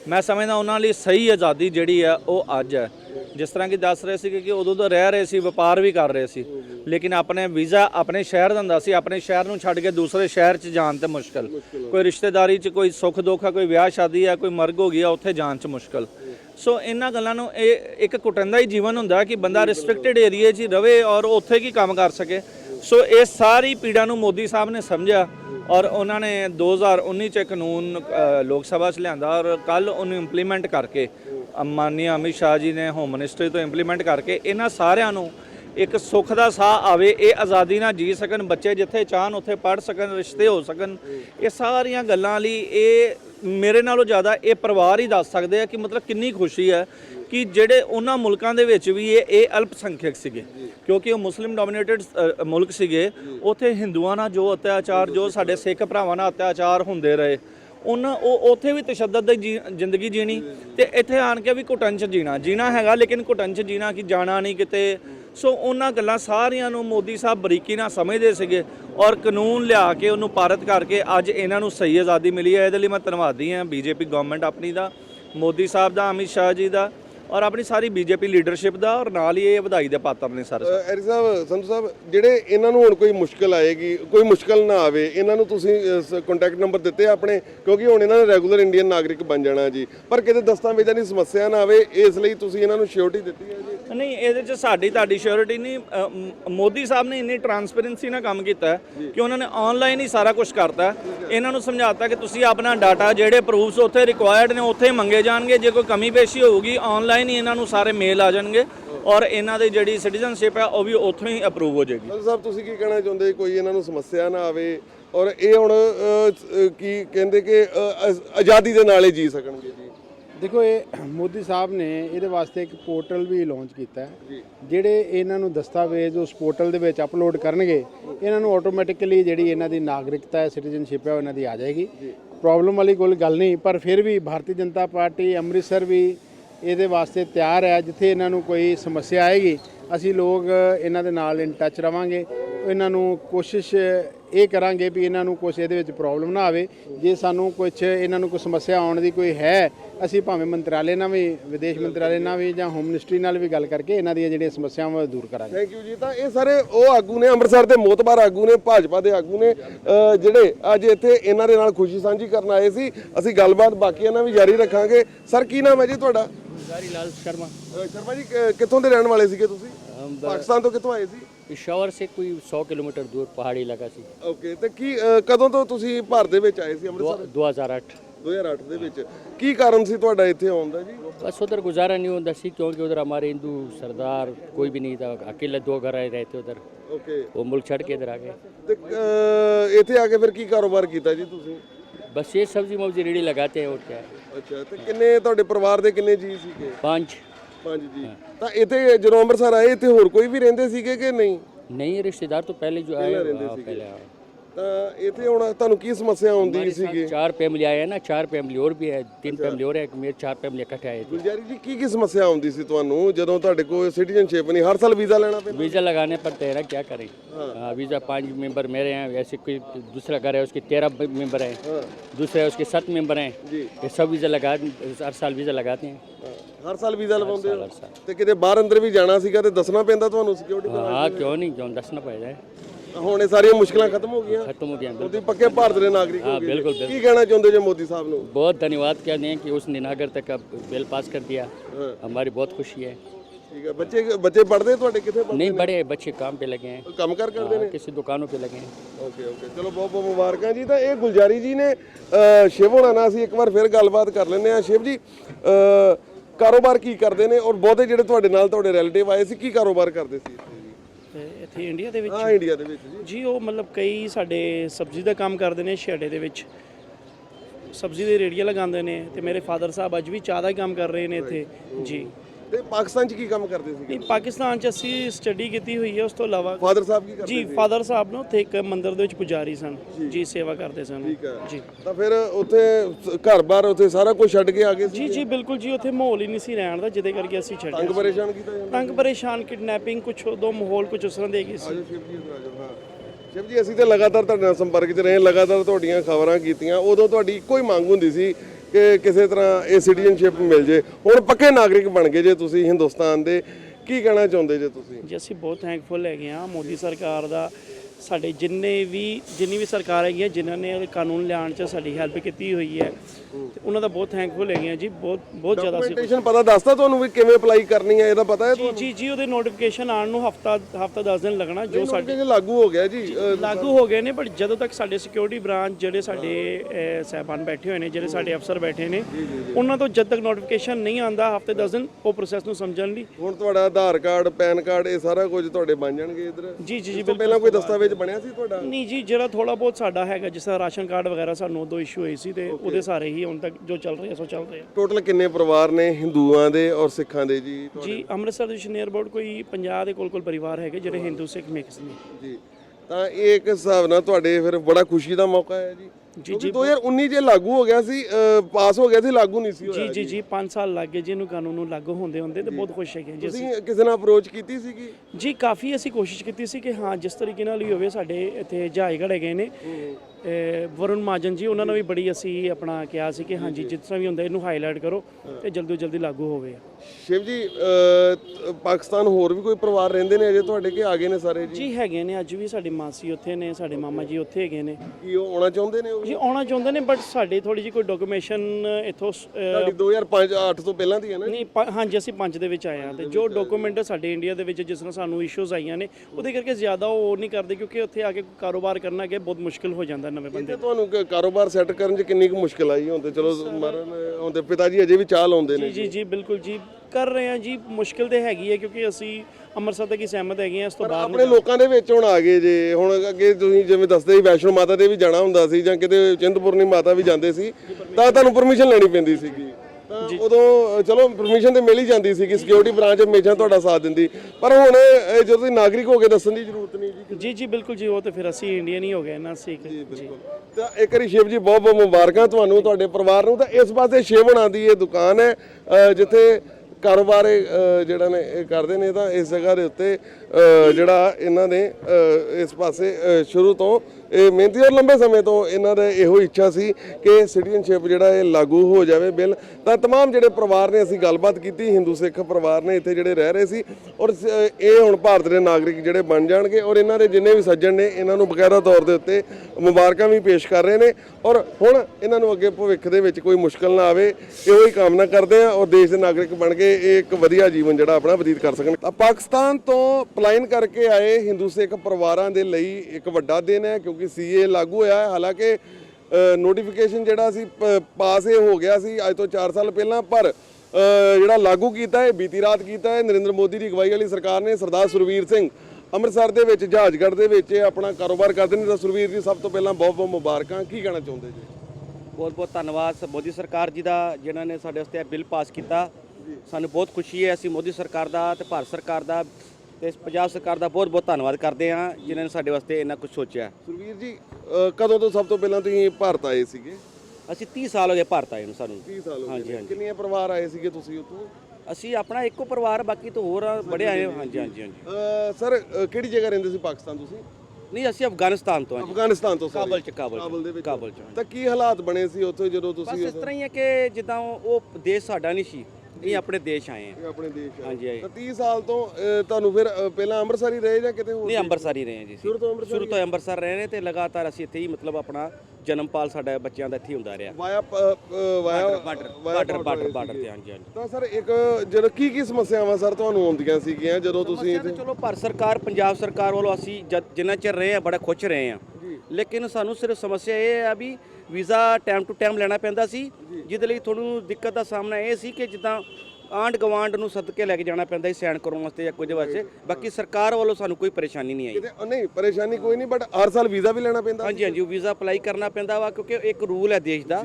ਮੈਂ ਸਮਝਦਾ ਉਹਨਾਂ ਲਈ ਸਹੀ ਆਜ਼ਾਦੀ ਜਿਹੜੀ ਆ ਉਹ ਅੱਜ ਹੈ। ਜਿਸ ਤਰ੍ਹਾਂ ਕਿ ਦੱਸ ਰਹੇ ਸੀਗੇ ਕਿ ਉਦੋਂ ਤਾਂ ਰਹਿ ਰਹੇ ਸੀ, ਵਪਾਰ ਵੀ ਕਰ ਰਹੇ ਸੀ। ਲੇਕਿਨ ਆਪਣੇ ਵੀਜ਼ਾ ਆਪਣੇ ਸ਼ਹਿਰ ਦਾ ਹੁੰਦਾ ਸੀ, ਆਪਣੇ ਸ਼ਹਿਰ ਨੂੰ ਛੱਡ ਕੇ ਦੂਸਰੇ ਸ਼ਹਿਰ 'ਚ ਜਾਣ ਤੇ ਮੁਸ਼ਕਲ। ਕੋਈ ਰਿਸ਼ਤੇਦਾਰੀ 'ਚ ਕੋਈ ਸੁੱਖ ਦੁੱਖ ਆ ਕੋਈ ਵਿਆਹ ਸ਼ਾਦੀ ਆ ਕੋਈ ਮਰਗ ਹੋ ਗਈ ਆ ਉੱਥੇ ਜਾਣ 'ਚ ਮੁਸ਼ਕਲ। ਸੋ ਇਹਨਾਂ ਗੱਲਾਂ ਨੂੰ ਇਹ ਇੱਕ ਕੁਟੰਦਾ ਹੀ ਜੀਵਨ ਹੁੰਦਾ ਕਿ ਬੰਦਾ ਰਿਸਟ੍ਰਿਕਟਿਡ ਏਰੀਆ 'ਚ ਹੀ ਰਵੇ ਔਰ ਉੱਥੇ ਕੀ ਕੰਮ ਕਰ ਸਕੇ। ਸੋ ਇਹ ਸਾਰੀ ਪੀੜਾ ਨੂੰ ਮੋਦੀ ਸਾਹਿਬ ਨੇ ਸਮਝਿਆ ਔਰ ਉਹਨਾਂ ਨੇ 2019 ਚ ਇਹ ਕਾਨੂੰਨ ਲੋਕ ਸਭਾ 'ਚ ਲਿਆਂਦਾ ਔਰ ਕੱਲ ਉਹਨੂੰ ਇੰਪਲੀਮੈਂਟ ਕਰਕੇ ਮਾਨਨੀय ਅਮਿਤ ਸ਼ਾਹ ਜੀ ਨੇ ਹੋਮ ਮਿਨਿਸਟਰੀ ਤੋਂ ਇੰਪਲੀਮੈਂਟ ਕਰਕੇ ਇਹਨਾਂ ਸਾਰਿਆਂ ਨੂੰ ਇੱਕ ਸੁੱਖ ਦਾ ਸਾਹ ਆਵੇ, ਇਹ ਆਜ਼ਾਦੀ ਨਾਲ ਜੀ ਸਕਣ, ਬੱਚੇ ਜਿੱਥੇ ਚਾਹਣ ਉੱਥੇ ਪੜ੍ਹ ਸਕਣ, ਰਿਸ਼ਤੇ ਹੋ ਸਕਣ। ਇਹ ਸਾਰੀਆਂ ਗੱਲਾਂ ਲਈ ਇਹ ਮੇਰੇ ਨਾਲੋਂ ਜ਼ਿਆਦਾ ਇਹ ਪਰਿਵਾਰ ਹੀ ਦੱਸ ਸਕਦੇ ਆ ਕਿ ਮਤਲਬ ਕਿੰਨੀ ਖੁਸ਼ੀ ਹੈ ਕਿ ਜਿਹੜੇ ਉਹਨਾਂ ਮੁਲਕਾਂ ਦੇ ਵਿੱਚ ਵੀ ਇਹ ਇਹ ਅਲਪ ਸੀਗੇ। ਕਿਉਂਕਿ ਉਹ ਮੁਸਲਿਮ ਡੋਮੀਨੇਟਡ ਮੁਲਕ ਸੀਗੇ। ਉੱਥੇ ਹਿੰਦੂਆਂ ਨਾਲ ਜੋ ਅਤਿਆਚਾਰ, ਜੋ ਸਾਡੇ ਸਿੱਖ ਭਰਾਵਾਂ ਨਾਲ ਅਤਿਆਚਾਰ ਹੁੰਦੇ ਰਹੇ। ਉਹਨਾਂ, ਉਹ, ਉੱਥੇ ਵੀ ਤਸ਼ੱਦਦ ਦੀ ਜੀ- ਜ਼ਿੰਦਗੀ ਜੀਣੀ। ਤੇ ਇੱਥੇ ਆਣ ਕੇ ਵੀ ਘੁਟਨ ਚ ਜੀਣਾ। ਜੀਣਾ ਹੈਗਾ, ਲੇਕਿਨ ਘੁਟਨ ਚ ਜੀਣਾ ਕਿ ਜਾਣਾ ਨਹੀਂ ਕਿਤੇ। ਸੋ ਉਹਨਾਂ ਗੱਲਾਂ ਸਾਰੀਆਂ ਨੂੰ ਮੋਦੀ ਸਾਹਿਬ ਬਰੀਕੀ ਨਾਲ ਸਮਝਦੇ ਸੀਗੇ ਔਰ ਕਾਨੂੰਨ ਲਿਆ ਕੇ ਉਹਨੂੰ ਪਾਰਿਤ ਕਰਕੇ ਅੱਜ ਇਹਨਾਂ ਨੂੰ ਸਹੀ ਆਜ਼ਾਦੀ ਮਿਲੀ ਹੈ। ਇਹਦੇ ਲਈ ਮੈਂ ਧੰਨਵਾਦੀ ਹਾਂ। ਬੀਜੇਪੀ ਗਵਰਨਮੈਂਟ ਆਪਣੀ ਦਾ, ਮੋਦੀ ਸਾਹਿਬ ਦਾ, ਅਮਿਤ ਸ਼ਾਹ ਜੀ ਦਾ। ਔਰ ਆਪਣੀ ਸਾਰੀ ਬੀਜੇਪੀ ਲੀਡਰਸ਼ਿਪ ਦਾ ਔਰ ਨਾਲ ਹੀ ਇਹ ਵਧਾਈ ਦੇ ਪਾਤਰ ਨੇ ਸਾਰੇ ਐਰੀ ਸਾਹਿਬ ਸੰਧੂ ਸਾਹਿਬ ਜਿਹੜੇ ਇਹਨਾਂ ਨੂੰ ਹੁਣ ਕੋਈ ਮੁਸ਼ਕਲ ਆਏਗੀ ਕੋਈ ਮੁਸ਼ਕਲ ਨਾ ਆਵੇ ਇਹਨਾਂ ਨੂੰ ਤੁਸੀਂ ਕੰਟੈਕਟ ਨੰਬਰ ਦਿੱਤੇ ਆਪਣੇ ਕਿਉਂਕਿ ਹੁਣ ਇਹਨਾਂ ਨੇ ਰੈਗੂਲਰ ਇੰਡੀਅਨ ਨਾਗਰਿਕ ਬਣ ਜਾਣਾ ਜੀ। ਪਰ ਕਿਤੇ ਦਸਤਾਵੇਜ਼ਾਂ ਦੀ ਸਮੱਸਿਆ ਨਾ ਆਵੇ ਇਸ ਲਈ ਤੁਸੀਂ ਇਹਨਾਂ ਨੂੰ ਸ਼ਿਓਰਿਟੀ ਦਿੱਤੀ ਹੈ ਜੀ। ਨਹੀਂ ਇਹਦੇ ਚ ਸਾਡੀ ਤੁਹਾਡੀ ਸ਼ੋਰਿਟੀ ਨਹੀਂ ਮੋਦੀ ਸਾਹਿਬ ਨੇ ਇੰਨੀ ਟਰਾਂਸਪੇਰੈਂਸੀ ਨਾਲ ਕੰਮ ਕੀਤਾ ਕਿ ਉਹਨਾਂ ਨੇ ਆਨਲਾਈਨ ਹੀ ਸਾਰਾ ਕੁਝ ਕਰਤਾ। ਇਹਨਾਂ ਨੂੰ ਸਮਝਾਤਾ ਕਿ ਤੁਸੀਂ ਆਪਣਾ ਡਾਟਾ ਜਿਹੜੇ ਪ੍ਰੂਫਸ ਉੱਥੇ ਰਿਕੁਆਇਰਡ ਨੇ ਉੱਥੇ ਮੰਗੇ ਜਾਣਗੇ। ਜੇ ਕੋਈ ਕਮੀ ਪੇਸ਼ੀ ਹੋਊਗੀ ਆਨਲਾਈਨ ਹੀ ਇਹਨਾਂ ਨੂੰ ਸਾਰੇ ਮੇਲ ਆ ਜਾਣਗੇ ਔਰ ਇਹਨਾਂ ਦੀ ਜਿਹੜੀ ਸਿਟੀਜ਼ਨਸ਼ਿਪ ਹੈ ਉਹ ਵੀ ਉੱਥੋਂ ਹੀ ਅਪਰੂਵ ਹੋ ਜਾਏਗੀ। ਸਾਹਿਬ ਤੁਸੀਂ ਕੀ ਕਹਿਣਾ ਚਾਹੁੰਦੇ ਕੋਈ ਇਹਨਾਂ ਨੂੰ ਸਮੱਸਿਆ ਨਾ ਆਵੇ ਔਰ ਇਹ ਹੁਣ ਕੀ ਕਹਿੰਦੇ ਕਿ ਆਜ਼ਾਦੀ ਦੇ ਨਾਲ ਹੀ ਜੀ ਸਕਣਗੇ ਜੀ? ਦੇਖੋ ਇਹ ਮੋਦੀ ਸਾਹਿਬ ਨੇ ਇਹਦੇ ਵਾਸਤੇ ਇੱਕ ਪੋਰਟਲ ਵੀ ਲਾਂਚ ਕੀਤਾ ਹੈ। ਜਿਹੜੇ ਇਹਨਾਂ ਨੂੰ ਦਸਤਾਵੇਜ਼ ਉਸ ਪੋਰਟਲ ਦੇ ਵਿੱਚ ਅਪਲੋਡ ਕਰਨਗੇ ਇਹਨਾਂ ਨੂੰ ਆਟੋਮੈਟਿਕਲੀ ਜਿਹੜੀ ਇਹਨਾਂ ਦੀ ਨਾਗਰਿਕਤਾ ਹੈ ਸਿਟੀਜ਼ਨਸ਼ਿਪ ਹੈ ਉਹ ਇਹਨਾਂ ਦੀ ਆ ਜਾਏਗੀ। ਪ੍ਰੋਬਲਮ ਵਾਲੀ ਕੋਈ ਗੱਲ ਨਹੀਂ ਪਰ ਫਿਰ ਵੀ ਭਾਰਤੀ ਜਨਤਾ ਪਾਰਟੀ ਅੰਮ੍ਰਿਤਸਰ ਵੀ ਇਹਦੇ ਵਾਸਤੇ ਤਿਆਰ ਹੈ, ਜਿੱਥੇ ਇਹਨਾਂ ਨੂੰ ਕੋਈ ਸਮੱਸਿਆ ਆਏਗੀ, ਅਸੀਂ ਲੋਕ ਇਹਨਾਂ ਦੇ ਨਾਲ ਇਨ ਟੱਚ ਰਵਾਂਗੇ। ਇਹਨਾਂ ਨੂੰ ਕੋਸ਼ਿਸ਼ ਇਹ ਕਰਾਂਗੇ ਵੀ ਇਹਨਾਂ ਨੂੰ ਕੁਛ ਇਹਦੇ ਵਿੱਚ ਪ੍ਰੋਬਲਮ ਨਾ ਆਵੇ। ਜੇ ਸਾਨੂੰ ਕੁਝ ਇਹਨਾਂ ਨੂੰ ਕੋਈ ਸਮੱਸਿਆ ਆਉਣ ਦੀ ਕੋਈ ਹੈ, ਅਸੀਂ ਭਾਵੇਂ ਮੰਤਰਾਲੇ ਨਾਲ ਵੀ, ਵਿਦੇਸ਼ ਮੰਤਰਾਲੇ ਨਾਲ ਵੀ ਜਾਂ ਹੋਮ ਮਿਨਿਸਟਰੀ ਨਾਲ ਵੀ ਗੱਲ ਕਰਕੇ ਇਹਨਾਂ ਦੀਆਂ ਜਿਹੜੀਆਂ ਸਮੱਸਿਆਵਾਂ ਦੂਰ ਕਰਾਂਗੇ। ਥੈਂਕ ਯੂ ਜੀ, ਤਾਂ ਇਹ ਸਾਰੇ ਉਹ ਆਗੂ ਨੇ, ਅੰਮ੍ਰਿਤਸਰ ਦੇ ਮੋਤਬਾਰ ਆਗੂ ਨੇ, ਭਾਜਪਾ ਦੇ ਆਗੂ ਨੇ ਜਿਹੜੇ ਅੱਜ ਇੱਥੇ ਇਹਨਾਂ ਦੇ ਨਾਲ ਖੁਸ਼ੀ ਸਾਂਝੀ ਕਰਨ ਆਏ ਸੀ। ਅਸੀਂ ਗੱਲਬਾਤ ਬਾਕੀਆਂ ਨਾਲ ਵੀ ਜਾਰੀ ਰੱਖਾਂਗੇ। ਸਰ ਕੀ ਨਾਮ ਹੈ ਜੀ ਤੁਹਾਡਾ? गुलजारी लाल शर्मा ਅਹ ਸ਼ਰਮਾ ਜੀ ਕ- ਕਿੱਥੋਂ ਦੇ ਰਹਿਣ ਵਾਲੇ ਸੀਗੇ ਤੁਸੀਂ ਪਾਕਿਸਤਾਨ ਤੋਂ ਕਿੱਥੋਂ ਆਏ ਸੀ पिशावर से कोई सौ किलोमीटर दूर पहाड़ी इलाका से ਓਕੇ ਤੇ ਕੀ ਅਹ ਕਦੋਂ ਤੋਂ ਤੁਸੀਂ ਭਾਰਤ ਦੇ ਵਿੱਚ ਆਏ ਸੀ ਅੰਮ੍ਰਿਤਸਰ दो हज़ार अठ 2008 ਦੇ ਵਿੱਚ ਕੀ ਕਾਰਨ ਸੀ ਤੁਹਾਡਾ ਇੱਥੇ ਆਉਣ ਦਾ ਜੀ बस उधर गुजारा नहीं होता सी क्योंकि उधर हमारे हिंदू सरदार कोई भी नहीं था अकेले दो घर आए रहते उधर ਓਕੇ वो मुल्क छड़ के इधर आ गए ਤੇ ਅਹ, ਇੱਥੇ ਆ ਕੇ ਫਿਰ ਕੀ ਕਾਰੋਬਾਰ ਕੀਤਾ ਜੀ ਤੁਸੀਂ बस ये सब्जी मब्जी रेडी लगाते हैं और क्या है ਅੱਛਾ ਤੇ ਕਿੰਨੇ ਤੁਹਾਡੇ ਪਰਿਵਾਰ ਦੇ ਕਿੰਨੇ ਜੀ ਸੀਗੇ पाँच ਪੰਜ ਜੀ ਤਾਂ ਇੱਥੇ ਜਦੋਂ ਅੰਮ੍ਰਿਤਸਰ ਆਏ ਇੱਥੇ ਹੋਰ ਕੋਈ ਵੀ ਰਹਿੰਦੇ ਸੀਗੇ ਕਿ ਨਹੀਂ नहीं रिश्तेदार तो पहले जो आए हाँ, पहले आए ਤਾਂ ਇੱਥੇ ਹੁਣ ਤੁਹਾਨੂੰ ਕੀ ਸਮੱਸਿਆ ਆਉਂਦੀ ਸੀਗੀ चार फैमिली आए हैं ना चार फैमिली और भी है तीन फैमिली और है मेरे चार फैमिली इकट्ठे आए थे ਗੁਲਜਾਰੀ ਜੀ ਕੀ ਕੀ ਸਮੱਸਿਆ ਆਉਂਦੀ ਸੀ ਤੁਹਾਨੂੰ ਜਦੋਂ ਤੁਹਾਡੇ ਕੋਲ ਸਿਟੀਜ਼ਨਸ਼ਿਪ ਨਹੀਂ ਹਰ ਸਾਲ ਵੀਜ਼ਾ ਲੈਣਾ ਪੈਂਦਾ वीज़ा लगाने पड़ते हैं ना क्या करें हाँ, वीज़ा पाँच मेंबर मेरे हैं वैसे कोई दूसरा घर है उसके तेरह मेंबर हैं दूसरा है उसके सात मेंबर हैं ये सब वीज़ा लगा हर साल वीज़ा लगाते हैं ਹਰ ਸਾਲ ਵੀਜ਼ਾ ਲਵਾਉਂਦੇ ਹੋ हर साल ਤੇ ਕਿਤੇ ਬਾਹਰ ਅੰਦਰ ਵੀ ਜਾਣਾ ਸੀਗਾ ਤੇ ਦੱਸਣਾ ਪੈਂਦਾ ਤੁਹਾਨੂੰ ਸਿਕਿਉਰਿਟੀ हाँ क्यों नहीं क्यों दसना पड़ेगा ਹੁਣ ਇਹ ਸਾਰੀਆਂ ਮੁਸ਼ਕਲਾਂ ਖਤਮ ਹੋ ਗਈਆਂ खत्म हो गया बिल्कुल ਤੁਸੀਂ ਪੱਕੇ ਭਾਰਤ ਦੇ ਨਾਗਰਿਕ ਹੋ हाँ ਗਏ बिल्कुल बिल्कुल ਕੀ ਕਹਿਣਾ ਚਾਹੁੰਦੇ ਜੇ ਮੋਦੀ ਸਾਹਿਬ ਨੂੰ बहुत धन्यवाद कहते हैं कि उसने नागर तक अब बिल पास कर दिया हमारी बहुत खुशी है ਠੀਕ ਹੈ ਬੱਚੇ ਬੱਚੇ ਪੜ੍ਹਦੇ ਤੁਹਾਡੇ ਕਿੱਥੇ ਪੜ੍ਹਦੇ नहीं बड़े बच्चे काम पे लगे हैं ਕੰਮ ਕਰ ਕਰਦੇ हाँ, किसी दुकानों पे लगे हैं ਓਕੇ ਓਕੇ ਚਲੋ ਬਹੁਤ ਬਹੁਤ ਮੁਬਾਰਕਾਂ ਜੀ ਤਾਂ ਇਹ ਗੁਲਜਾਰੀ ਜੀ ਨੇ ਅਹ, ਸ਼ਿਵ ਹੋਣਾ ਨਾਲ ਅਸੀਂ ਇੱਕ ਵਾਰ ਫਿਰ ਗੱਲਬਾਤ ਕਰ ਲੈਂਦੇ ਆ ਸ਼ਿਵ ਜੀ ਅਹ, ਕਾਰੋਬਾਰ ਕੀ ਕਰਦੇ ਨੇ ਔਰ ਬਹੁਤੇ ਜਿਹੜੇ ਤੁਹਾਡੇ ਨਾਲ ਤੁਹਾਡੇ ਰਿਲੇਟਿਵ ਆਏ ਸੀ ਕੀ ਕਾਰੋਬਾਰ ਕਰਦੇ ਸੀ ਇੱਥੇ ਇੰਡੀਆ ਦੇ ਵਿੱਚ? ਹਾਂ ਇੰਡੀਆ ਦੇ ਵਿੱਚ ਜੀ। ਜੀ ਉਹ ਮਤਲਬ ਕਈ ਸਾਡੇ ਸਬਜ਼ੀ ਦਾ ਕੰਮ ਕਰਦੇ ਨੇ ਛੇੜੇ ਦੇ ਵਿੱਚ। ਸਬਜ਼ੀ ਦੇ ਰੇੜੀਆਂ ਲਗਾਉਂਦੇ ਨੇ ਤੇ ਮੇਰੇ ਫਾਦਰ ਸਾਹਿਬ ਅੱਜ ਵੀ ਚਾਹ ਦਾ ਹੀ ਕੰਮ ਕਰ ਰਹੇ ਨੇ ਇੱਥੇ। ਜੀ। ਤੇ ਪਾਕਿਸਤਾਨ 'ਚ ਕੀ ਕੰਮ ਕਰਦੇ ਸੀ ਨਹੀਂ ਪਾਕਿਸਤਾਨ 'ਚ ਅਸੀਂ ਸਟੱਡੀ ਕੀਤੀ ਹੋਈ ਹੈ ਉਸ ਤੋਂ ਇਲਾਵਾ ਫਾਦਰ ਸਾਹਿਬ ਕੀ ਕਰਦੇ ਜੀ ਫਾਦਰ ਸਾਹਿਬ ਨੂੰ ਉੱਥੇ ਇੱਕ ਮੰਦਿਰ ਦੇ ਵਿੱਚ ਪੁਜਾਰੀ ਸਨ ਜੀ। ਸੇਵਾ ਕਰਦੇ ਸਨ। ਠੀਕ ਹੈ। ਜੀ। ਤਾਂ ਫਿਰ ਉੱਥੇ ਘਰ-ਬਾਰ ਉੱਥੇ ਸਾਰਾ ਕੁਝ ਛੱਡ ਕੇ ਆ ਗਏ ਸੀ ਜੀ ਜੀ ਬਿਲਕੁਲ ਜੀ ਉੱਥੇ ਮਾਹੌਲ ਹੀ ਨਹੀਂ ਸੀ ਰਹਿਣ ਦਾ ਜਿਹਦੇ ਕਰਕੇ ਅਸੀਂ ਛੱਡਿਆ ਤੰਗ ਪਰੇਸ਼ਾਨ ਕੀਤਾ ਜਾਂਦਾ ਤੰਗ ਪਰੇਸ਼ਾਨ ਕਿਡਨੈਪਿੰਗ ਕੁਛ ਉਦੋਂ ਮਾਹੌਲ ਕੁਛ ਉਸ ਤਰ੍ਹਾਂ ਦੇ ਗਈ ਸੀ। ਸ਼ਿਵ ਜੀ ਹਾਂ। ਸ਼ਿਵ ਜੀ ਅਸੀਂ ਤਾਂ ਲਗਾਤਾਰ ਤੁਹਾਡੇ ਨਾਲ ਸੰਪਰਕ 'ਚ ਰਹੇ ਲਗਾਤਾਰ ਤੁਹਾਡੀਆਂ ਖਬਰਾਂ ਕੀਤੀਆਂ ਉਦੋਂ ਤੁਹਾਡੀ ਇੱਕੋ ਹੀ ਮੰਗ ਹੁੰਦੀ ਸੀ ਕਿ ਕਿਸੇ ਤਰ੍ਹਾਂ ਇਹ ਸਿਟੀਜ਼ਨਸ਼ਿਪ ਮਿਲ ਜੇ। ਹੁਣ ਪੱਕੇ ਨਾਗਰਿਕ ਬਣ ਗਏ ਜੇ ਤੁਸੀਂ ਹਿੰਦੁਸਤਾਨ ਦੇ। ਕੀ ਕਹਿਣਾ ਚਾਹੁੰਦੇ ਜੇ ਤੁਸੀਂ? ਜੀ, ਅਸੀਂ ਬਹੁਤ ਥੈਂਕਫੁਲ ਹੈਗੇ ਆ ਮੋਦੀ ਸਰਕਾਰ ਦਾ। ਸਾਡੇ ਜਿੰਨੇ ਵੀ ਜਿੰਨੀ ਵੀ ਸਰਕਾਰ ਹੈਗੀ ਹੈ ਜਿਨ੍ਹਾਂ ਨੇ ਇਹ ਕਾਨੂੰਨ ਲਿਆਉਣ 'ਚ ਸਾਡੀ ਹੈਲਪ ਕੀਤੀ ਹੋਈ ਹੈ ਤੇ ਉਹਨਾਂ ਦਾ ਬਹੁਤ ਥੈਂਕਫੁਲ ਹੈਗੇ ਆ ਜੀ ਬਹੁਤ ਬਹੁਤ ਜ਼ਿਆਦਾ ਅਸੀਂ ਡਾਕੂਮੈਂਟੇਸ਼ਨ ਪਤਾ ਦੱਸਦਾ ਤੁਹਾਨੂੰ ਵੀ ਕਿਵੇਂ ਅਪਲਾਈ ਕਰਨੀ ਹੈ ਇਹਦਾ ਪਤਾ ਹੈ ਜੀ ਜੀ ਜੀ ਉਹਦੇ ਨੋਟੀਫਿਕੇਸ਼ਨ ਆਉਣ ਨੂੰ ਹਫਤਾ ਹਫਤਾ 10 ਦਿਨ ਲੱਗਣਾ ਜੋ ਸਾਡੇ ਤੁਹਾਨੂੰ ਲਾਗੂ ਹੋ ਗਿਆ ਜੀ ਅਹ, ਲਾਗੂ ਹੋ ਗਏ ਨੇ ਬਟ ਜਦੋਂ ਤੱਕ ਸਾਡੇ ਸਿਕਿਉਰਿਟੀ ਬ੍ਰਾਂਚ ਜਿਹੜੇ ਸਾਡੇ ਅਹ, ਸਹਿਬਾਨ ਬੈਠੇ ਹੋਏ ਨੇ ਜਿਹੜੇ ਸਾਡੇ ਅਫਸਰ ਬੈਠੇ ਨੇ ਉਹਨਾਂ ਤੋਂ ਜਦ ਤੱਕ ਨੋਟੀਫਿਕੇਸ਼ਨ ਨਹੀਂ ਆਂਦਾ ਹਫ਼ਤੇ 10 ਦਿਨ ਉਹ ਪ੍ਰੋਸੈਸ ਨੂੰ ਸਮਝਣ ਲਈ। ਹੁਣ ਤੁਹਾਡਾ ਆਧਾਰ ਕਾਰਡ ਪੈਨ ਕਾਰਡ ਇਹ ਸਾਰਾ ਕੁਝ ਤੁਹਾਡੇ ਬਣ ਜਾਣਗੇ ਇਧਰ? ਜੀ ਜੀ ਜੀ ਤੋਂ ਪਹਿਲਾਂ ਕੋਈ ਦਸਤਾਵੇਜ਼ ਬਣਿਆ ਸੀ ਤੁਹਾਡਾ? ਨਹੀਂ ਜੀ ਜਿਹੜਾ ਥੋੜਾ ਬਹੁਤ ਸਾਡਾ ਹੈਗਾ ਜਿਸ ਤਰ੍ਹਾਂ ਰਾਸ਼ਨ ਕਾਰਡ ਵਗੈਰਾ ਸਾਨੂੰ ਉਦੋਂ ਇਸ਼ੂ ਹੋਈ ਸੀ ਤੇ ਉਹਦੇ ਸਾਰੇ ਹੀ ਹੁਣ ਤੱਕ ਜੋ ਚੱਲ ਰਿਹਾ ਸੋ ਚੱਲ ਰਿਹਾ। ਟੋਟਲ ਕਿੰਨੇ ਪਰਿਵਾਰ ਨੇ? ਹਿੰਦੂਆਂ ਦੇ ਔਰ ਸਿੱਖਾਂ ਦੇ ਜੀ ਜੀ ਅੰਮ੍ਰਿਤਸਰ ਦੇ ਵਿੱਚ ਨੀਅਰ ਅਬਾਊਟ ਕੋਈ 50 ਦੇ ਕੋਲ ਕੋਲ ਪਰਿਵਾਰ ਹੈਗੇ ਜਿਹੜੇ ਹਿੰਦੂ ਸਿੱਖ ਮਿਕਸ ਨੇ। ਜੀ। ਤਾਂ ਇਹ ਇੱਕ ਹਿਸਾਬ ਨਾਲ ਤੁਹਾਡੇ ਫਿਰ ਬੜਾ ਖੁਸ਼ੀ ਦਾ ਮੌਕਾ ਹੈ ਜੀ। ਜੀ, ਜੀ 2019 ਜੇ ਲਾਗੂ ਹੋ ਗਿਆ ਸੀ ਪਾਸ ਹੋ ਗਿਆ ਸੀ ਲਾਗੂ ਨਹੀਂ ਸੀ ਜੀ ਹੋਇਆ ਜੀ। ਜੀ 5 ਸਾਲ ਲੱਗ ਗਏ ਜੀ ਇਹਨੂੰ ਕਾਨੂੰਨ ਨੂੰ ਲਾਗੂ ਹੁੰਦੇ ਹੁੰਦੇ ਤੇ ਬਹੁਤ ਖੁਸ਼ ਹੈਗੇ ਜੀ ਅਸੀਂ। ਤੁਸੀਂ ਕਿਸੇ ਨਾਲ ਅਪਰੋਚ ਕੀਤੀ ਸੀਗੀ ਜੀ ਕਾਫੀ ਅਸੀਂ ਕੋਸ਼ਿਸ਼ ਕੀਤੀ ਸੀ ਕਿ ਹਾਂ ਜਿਸ ਤਰੀਕੇ ਨਾਲ ਹੀ ਹੋਵੇ ਸਾਡੇ ਇੱਥੇ ਜਹਾਈਗੜ੍ਹ ਹੈਗੇ ਨੇ। ਅਹ ਵਰੁਣ ਮਾਜਨ ਜੀ ਉਹਨਾਂ ਨਾਲ ਵੀ ਬੜੀ ਅਸੀਂ ਆਪਣਾ ਕਿਹਾ ਸੀ ਕਿ ਹਾਂਜੀ ਜਿਸ ਤਰ੍ਹਾਂ ਵੀ ਹੁੰਦਾ ਇਹਨੂੰ ਹਾਈਲਾਈਟ ਕਰੋ ਤੇ ਜਲਦੀ ਤੋਂ ਜਲਦੀ ਲਾਗੂ ਹੋਵੇ। ਸ਼ਿਵ ਜੀ ਪਾਕਿਸਤਾਨ ਹੋਰ ਵੀ ਕੋਈ ਪਰਿਵਾਰ ਰਹਿੰਦੇ ਨੇ ਅਜੇ ਤੁਹਾਡੇ ਕੇ ਆ ਗਏ ਨੇ ਸਾਰੇ ਜੀ? ਜੀ ਹੈਗੇ ਨੇ ਅੱਜ ਵੀ ਸਾਡੀ ਮਾਸੀ ਉੱਥੇ ਨੇ ਸਾਡੇ ਮਾਮਾ ਜੀ ਉੱਥੇ ਹੈਗੇ ਨੇ। ਕੀ ਉਹ ਆਉਣਾ ਚਾਹੁੰਦੇ ਨੇ ਉਹ ਵੀ? ਜੀ ਆਉਣਾ ਚਾਹੁੰਦੇ ਨੇ ਬਟ ਸਾਡੇ ਥੋੜੀ ਜਿਹੀ ਕੋਈ ਡਾਕੂਮੇਸ਼ਨ ਇੱਥੋਂ ਤੁਹਾਡੀ 2005 8 ਤੋਂ ਪਹਿਲਾਂ ਦੀ ਹੈ ਨਾ ਨਹੀਂ ਪ- ਹਾਂਜੀ ਅਸੀਂ ਪੰਜ ਦੇ ਵਿੱਚ ਆਏ ਹਾਂ ਤੇ ਜੋ ਡਾਕੂਮੈਂਟ ਸਾਡੇ ਇੰਡੀਆ ਦੇ ਵਿੱਚ ਜਿਸ ਤਰ੍ਹਾਂ ਸਾਨੂੰ ਇਸ਼ੂਜ਼ ਆਈਆਂ ਨੇ ਉਹਦੇ ਕਰਕੇ ਜ਼ਿਆਦਾ ਉਹ ਨਹੀਂ ਕਰਦੇ ਕਿਉਂਕਿ ਉੱਥੇ ਆ ਕੇ ਕਾਰੋਬਾਰ ਕਰਨਾ ਕਿ ਬਹੁਤ ਮੁਸ਼ਕਿਲ ਹੋ ਜਾਂਦਾ ਨਵੇਂ ਬੰਦੇ ਤੇ ਤੁਹਾਨੂੰ ਕ- ਕਾਰੋਬਾਰ ਸੈੱਟ ਕਰਨ 'ਚ ਕਿੰਨੀ ਕੁ ਮੁਸ਼ਕਲ ਆਈ? ਹੁਣ ਤੇ ਚਲੋ ਮਰਨ ਹੁਣ ਤੇ ਪਿਤਾ ਜੀ ਅਜੇ ਵੀ ਚਾਹ ਲਾਉਂਦੇ ਨੇ ਜੀ ਜੀ। ਜੀ ਬਿਲਕੁਲ ਜੀ। ਕਰ ਰਹੇ ਹਾਂ ਜੀ ਮੁਸ਼ਕਿਲ ਤੇ ਹੈਗੀ ਹੈ ਕਿਉਂਕਿ ਅਸੀਂ ਅੰਮ੍ਰਿਤਸਰ ਤੱਕ ਹੀ ਸਹਿਮਤ ਹੈਗੇ ਹਾਂ ਇਸ ਤੋਂ ਬਾਹਰ ਆਪਣੇ ਲੋਕਾਂ ਦੇ ਵਿੱਚ ਹੁਣ ਆ ਗਏ ਜੇ ਹੁਣ ਅੱਗੇ ਤੁਸੀਂ ਜਿਵੇਂ ਦੱਸਦੇ ਸੀ ਵੈਸ਼ਨੋ ਮਾਤਾ ਦੇ ਵੀ ਜਾਣਾ ਹੁੰਦਾ ਸੀ ਜਾਂ ਕਿਤੇ ਚਿੰਤਪੁਰਨੀ ਮਾਤਾ ਵੀ ਜਾਂਦੇ ਸੀ ਤਾਂ ਤੁਹਾਨੂੰ ਪਰਮਿਸ਼ਨ ਲੈਣੀ ਪੈਂਦੀ ਸੀਗੀ। ਤਾਂ ਉਦੋਂ ਚਲੋ ਪਰਮਿਸ਼ਨ ਤੇ ਮਿਲ ਹੀ ਜਾਂਦੀ ਸੀ ਕਿ ਸਿਕਿਉਰਿਟੀ ਬ੍ਰਾਂਚ ਹਮੇਸ਼ਾ ਤੁਹਾਡਾ ਸਾਥ ਦਿੰਦੀ। ਪਰ ਹੁਣ ਇਹ ਜਦੋਂ ਤੁਸੀਂ ਨਾਗਰਿਕ ਹੋ ਕੇ ਦੱਸਣ ਦੀ ਜ਼ਰੂਰਤ ਨਹੀਂ ਜੀ ਜੀ ਜੀ ਬਿਲਕੁਲ ਜੀ ਉਹ ਤੇ ਫਿਰ ਅਸੀਂ ਇੰਡੀਅਨ ਹੀ ਹੋ ਗਏ ਨਾ ਸਿੱਖ ਜੀ ਤਾਂ ਇੱਕ ਵਾਰੀ ਸ਼ਿਵ ਜੀ ਬਹੁਤ ਬਹੁਤ ਮੁਬਾਰਕਾਂ ਤੁਹਾਨੂੰ ਤੁਹਾਡੇ ਪਰਿਵਾਰ ਨੂੰ। ਤਾਂ ਇਸ ਪਾਸੇ ਸ਼ਿਵ ਹੋਣਾ ਦੀ ਇਹ ਦੁਕਾਨ ਹੈ ਅ, ਜਿੱਥੇ ਕਾਰੋਬਾਰ ਇਹ, ਅ, ਜਿਹੜਾ ਨੇ ਇਹ ਕਰਦੇ ਨੇ ਤਾਂ ਇਸ ਜਗ੍ਹਾ ਦੇ ਉੱਤੇ ਜਿਹੜਾ ਇਹਨਾਂ ਨੇ ਅ, ਇਸ ਪਾਸੇ ਅ, ਸ਼ੁਰੂ ਤੋਂ ਇਹ ਮਿਹਨਤੀ ਔਰ ਲੰਬੇ ਸਮੇਂ ਤੋਂ ਇਹਨਾਂ ਦੇ ਇਹੋ ਇੱਛਾ ਸੀ ਕਿ ਸਿਟੀਜ਼ਨਸ਼ਿਪ ਜਿਹੜਾ ਇਹ ਲਾਗੂ ਹੋ ਜਾਵੇ ਬਿੱਲ ਤਾਂ तमाम ਜਿਹੜੇ ਪਰਿਵਾਰ ਨੇ ਅਸੀਂ ਗੱਲਬਾਤ ਕੀਤੀ ਹਿੰਦੂ ਸਿੱਖ ਪਰਿਵਾਰ ਨੇ ਇੱਥੇ ਜਿਹੜੇ ਰਹਿ ਰਹੇ ਸੀ ਔਰ ਸ- ਇਹ ਹੁਣ ਭਾਰਤ ਦੇ ਨਾਗਰਿਕ ਜਿਹੜੇ ਬਣ ਜਾਣਗੇ ਔਰ ਇਹਨਾਂ ਦੇ ਜਿੰਨੇ ਵੀ ਸੱਜਣ ਨੇ ਇਹਨਾਂ ਨੂੰ ਬਕਾਇਦਾ ਤੌਰ ਦੇ ਉੱਤੇ ਮੁਬਾਰਕਾਂ ਵੀ ਪੇਸ਼ ਕਰ ਰਹੇ ਨੇ ਔਰ ਹੁਣ ਇਹਨਾਂ ਨੂੰ ਅੱਗੇ ਭਵਿੱਖ ਦੇ ਵਿੱਚ ਕੋਈ ਮੁਸ਼ਕਲ ਨਾ ਆਵੇ ਇਹੋ ਹੀ ਕਾਮਨਾ ਕਰਦੇ ਆ ਔਰ ਦੇਸ਼ ਦੇ ਨਾਗਰਿਕ ਬਣ ਕੇ ਇਹ ਇੱਕ ਵਧੀਆ ਜੀਵਨ ਜਿਹੜਾ ਆਪਣਾ ਬਤੀਤ ਕਰ ਸਕਣ ਤਾਂ ਪਾਕਿਸਤਾਨ ਤੋਂ ਪਲਾਇਨ ਕਰਕੇ ਆਏ ਹਿੰਦੂ ਸਿੱਖ ਪਰਿਵਾਰਾਂ ਦੇ ਲਈ ਇੱਕ ਵੱਡਾ ਦਿਨ ਹੈ ਕਿਉਂਕਿ ਸੀਏ ਲਾਗੂ ਹੋਇਆ ਹੈ। ਹਾਲਾਂਕਿ ਨੋਟੀਫਿਕੇਸ਼ਨ ਜਿਹੜਾ ਸੀ ਪਾਸ ਇਹ ਹੋ ਗਿਆ ਸੀ ਅੱਜ ਤੋਂ 4 ਸਾਲ ਪਹਿਲਾਂ ਪਰ ਜਿਹੜਾ ਲਾਗੂ ਕੀਤਾ ਹੈ ਬੀਤੀ ਰਾਤ ਕੀਤਾ ਹੈ ਨਰਿੰਦਰ ਮੋਦੀ ਦੀ ਅਗਵਾਈ ਵਾਲੀ ਸਰਕਾਰ ਨੇ ਸਰਦਾਰ ਸੁਰਵੀਰ ਸਿੰਘ ਅੰਮ੍ਰਿਤਸਰ ਦੇ ਵਿੱਚ ਜਹਾਜ਼ਗੜ੍ਹ ਦੇ ਵਿੱਚ ਆਪਣਾ ਕਾਰੋਬਾਰ ਕਰਦੇ ਨੇ। ਤਾਂ ਸੁਰਵੀਰ ਜੀ ਸਭ ਤੋਂ ਪਹਿਲਾਂ ਬਹੁਤ ਬਹੁਤ ਮੁਬਾਰਕਾਂ। ਕੀ ਕਹਿਣਾ ਚਾਹੁੰਦੇ ਜੀ? ਬਹੁਤ ਬਹੁਤ ਧੰਨਵਾਦ। ਮੋਦੀ ਸਰਕਾਰ ਜੀ ਦਾ ਜਿਨ੍ਹਾਂ ਨੇ ਸਾਡੇ ਵਾਸਤੇ ਇਹ ਬਿੱਲ ਪਾਸ ਕੀਤਾ। ਸਾਨੂੰ ਬਹੁਤ ਖੁਸ਼ੀ ਹੈ ਅਸੀਂ ਮੋਦੀ ਸਰਕਾਰ ਦਾ ਤੇ ਭਾਰਤ ਸਰਕਾਰ ਦਾ ਤੇ ਪੰਜਾਬ ਸਰਕਾਰ ਦਾ ਬਹੁਤ ਬਹੁਤ ਧੰਨਵਾਦ ਕਰਦੇ ਹਾਂ ਜਿਨ੍ਹਾਂ ਨੇ ਸਾਡੇ ਵਾਸਤੇ ਇੰਨਾ ਕੁਝ ਸੋਚਿਆ ਸੁਰਵੀਰ ਜੀ ਅ, ਕਦੋਂ ਤੋਂ ਸਭ ਤੋਂ ਪਹਿਲਾਂ ਤੁਸੀਂ ਭਾਰਤ ਆਏ ਸੀਗੇ ਅਸੀਂ 30 ਸਾਲ ਹੋ ਗਏ ਭਾਰਤ ਆਏ ਨੂੰ ਸਾਨੂੰ 30 ਸਾਲ ਹੋ ਗਏ। ਕਿੰਨੇ ਪਰਿਵਾਰ ਆਏ ਸੀਗੇ ਤੁਸੀਂ ਉੱਥੋਂ ਅਸੀਂ ਆਪਣਾ ਇੱਕੋ ਪਰਿਵਾਰ ਬਾਕੀ ਤੋਂ ਹੋਰ ਆ, ਬੜੇ ਆਏ ਹਾਂਜੀ ਹਾਂਜੀ ਹਾਂਜੀ ਅ, ਸਰ ਅ, ਕਿਹੜੀ ਜਗ੍ਹਾ ਰਹਿੰਦੇ ਸੀ ਪਾਕਿਸਤਾਨ ਤੁਸੀਂ ਨਹੀਂ ਅਸੀਂ ਅਫਗਾਨਿਸਤਾਨ ਤੋਂ ਹਾਂ ਜੀ। ਅਫਗਾਨਿਸਤਾਨ ਤੋਂ sorry। ਕਾਬਲ ਚ ਕਾਬਲ ਚ। ਕਾਬਲ ਦੇ ਵਿੱਚ ਕਾਬਲ ਚ। ਤਾਂ ਕੀ ਹਾਲਾਤ ਬਣੇ ਸੀ ਉੱਥੇ ਜਦੋਂ ਬਸ ਤੁਸੀਂ ਇਸ ਤਰ੍ਹਾਂ ਹੀ ਹੈ ਕਿ ਜਿੱਦਾਂ ਉਹ ਉਹ ਦੇਸ਼ ਸਾਡਾ ਨਹੀਂ ਸੀ ਇਹ ਆਪਣੇ ਦੇਸ਼ ਆਏ ਆ। ਇਹ ਆਪਣੇ ਦੇਸ਼ ਆਏ। ਹਾਂਜੀ। ਤਾਂ 30 ਸਾਲ ਤੋਂ ਤੁਹਾਨੂੰ ਫਿਰ ਪਹਿਲਾਂ ਅੰਮ੍ਰਿਤਸਰ ਹੀ ਰਹੇ ਜਾਂ ਕਿਤੇ ਹੋਰ ਨਹੀਂ ਅੰਮ੍ਰਿਤਸਰ ਹੀ ਰਹੇ ਹਾਂ ਜੀ ਅਸੀਂ। ਸ਼ੁਰੂ ਤੋਂ ਅੰਮ੍ਰਿਤਸਰ ਸ਼ੁਰੂ ਤੋਂ ਅੰਮ੍ਰਿਤਸਰ ਰਹੇ ਨੇ ਤੇ ਲਗਾਤਾਰ ਅਸੀਂ ਇੱਥੇ ਹੀ ਮਤਲਬ ਆਪਣਾ ਜਨਮ ਪਾਲ ਸਾਡਾ ਬੱਚਿਆਂ ਦਾ ਇੱਥੇ ਹੀ ਹੁੰਦਾ ਰਿਹਾ। Via via border border border border ਤੇ ਹਾਂਜੀ ਹਾਂਜੀ। ਤਾਂ ਸਰ ਇੱਕ ਜਦੋਂ ਕੀ ਕੀ ਸਮੱਸਿਆਵਾਂ ਸਰ ਤੁਹਾਨੂੰ ਆਉਂਦੀਆਂ ਸੀਗੀਆਂ ਜਦੋਂ ਤੁਸੀਂ ਤਾਂ ਚਲੋ ਭਾਰਤ ਸਰਕਾਰ ਪੰਜਾਬ ਸਰਕਾਰ ਵੱਲੋਂ ਅਸੀਂ ਜਦ- ਜਿੰਨਾ ਚਿਰ ਰਹੇ ਆ ਬੜਾ ਖੁਸ਼ ਰਹੇ ਆ। ਲੇਕਿਨ ਸਾਨੂੰ ਸਿਰਫ ਸਮੱਸਿਆ ਇਹ ਆ ਵੀ ਵੀਜ਼ਾ ਟਾਈਮ ਟੂ ਟਾਈਮ ਲੈਣਾ ਪੈਂਦਾ ਸੀ। ਜਿਹਦੇ ਲਈ ਤੁਹਾਨੂੰ ਦਿੱਕਤ ਦਾ ਸਾਹਮਣਾ ਇਹ ਸੀ ਕਿ ਜਿੱਦਾਂ ਆਂਡ ਗਵਾਂਡ ਨੂੰ ਸੱਦ ਕੇ ਲੈ ਕੇ ਜਾਣਾ ਪੈਂਦਾ ਸੀ ਸਾਈਨ ਕਰਾਉਣ ਵਾਸਤੇ ਜਾਂ ਕੁਝ ਵਾਸਤੇ ਬਾਕੀ ਸਰਕਾਰ ਵੱਲੋਂ ਸਾਨੂੰ ਕੋਈ ਪਰੇਸ਼ਾਨੀ ਨਹੀਂ ਆਈ। ਕਿਤੇ ਨਹੀਂ ਪਰੇਸ਼ਾਨੀ ਕੋਈ ਨਹੀਂ ਬਟ ਹਰ ਸਾਲ ਵੀਜ਼ਾ ਵੀ ਲੈਣਾ ਪੈਂਦਾ ਹਾਂਜੀ ਹਾਂਜੀ ਵੀਜ਼ਾ ਅਪਲਾਈ ਕਰਨਾ ਪੈਂਦਾ ਵਾ ਕਿਉਂਕਿ ਇੱਕ ਰੂਲ ਹੈ ਦੇਸ਼ ਦਾ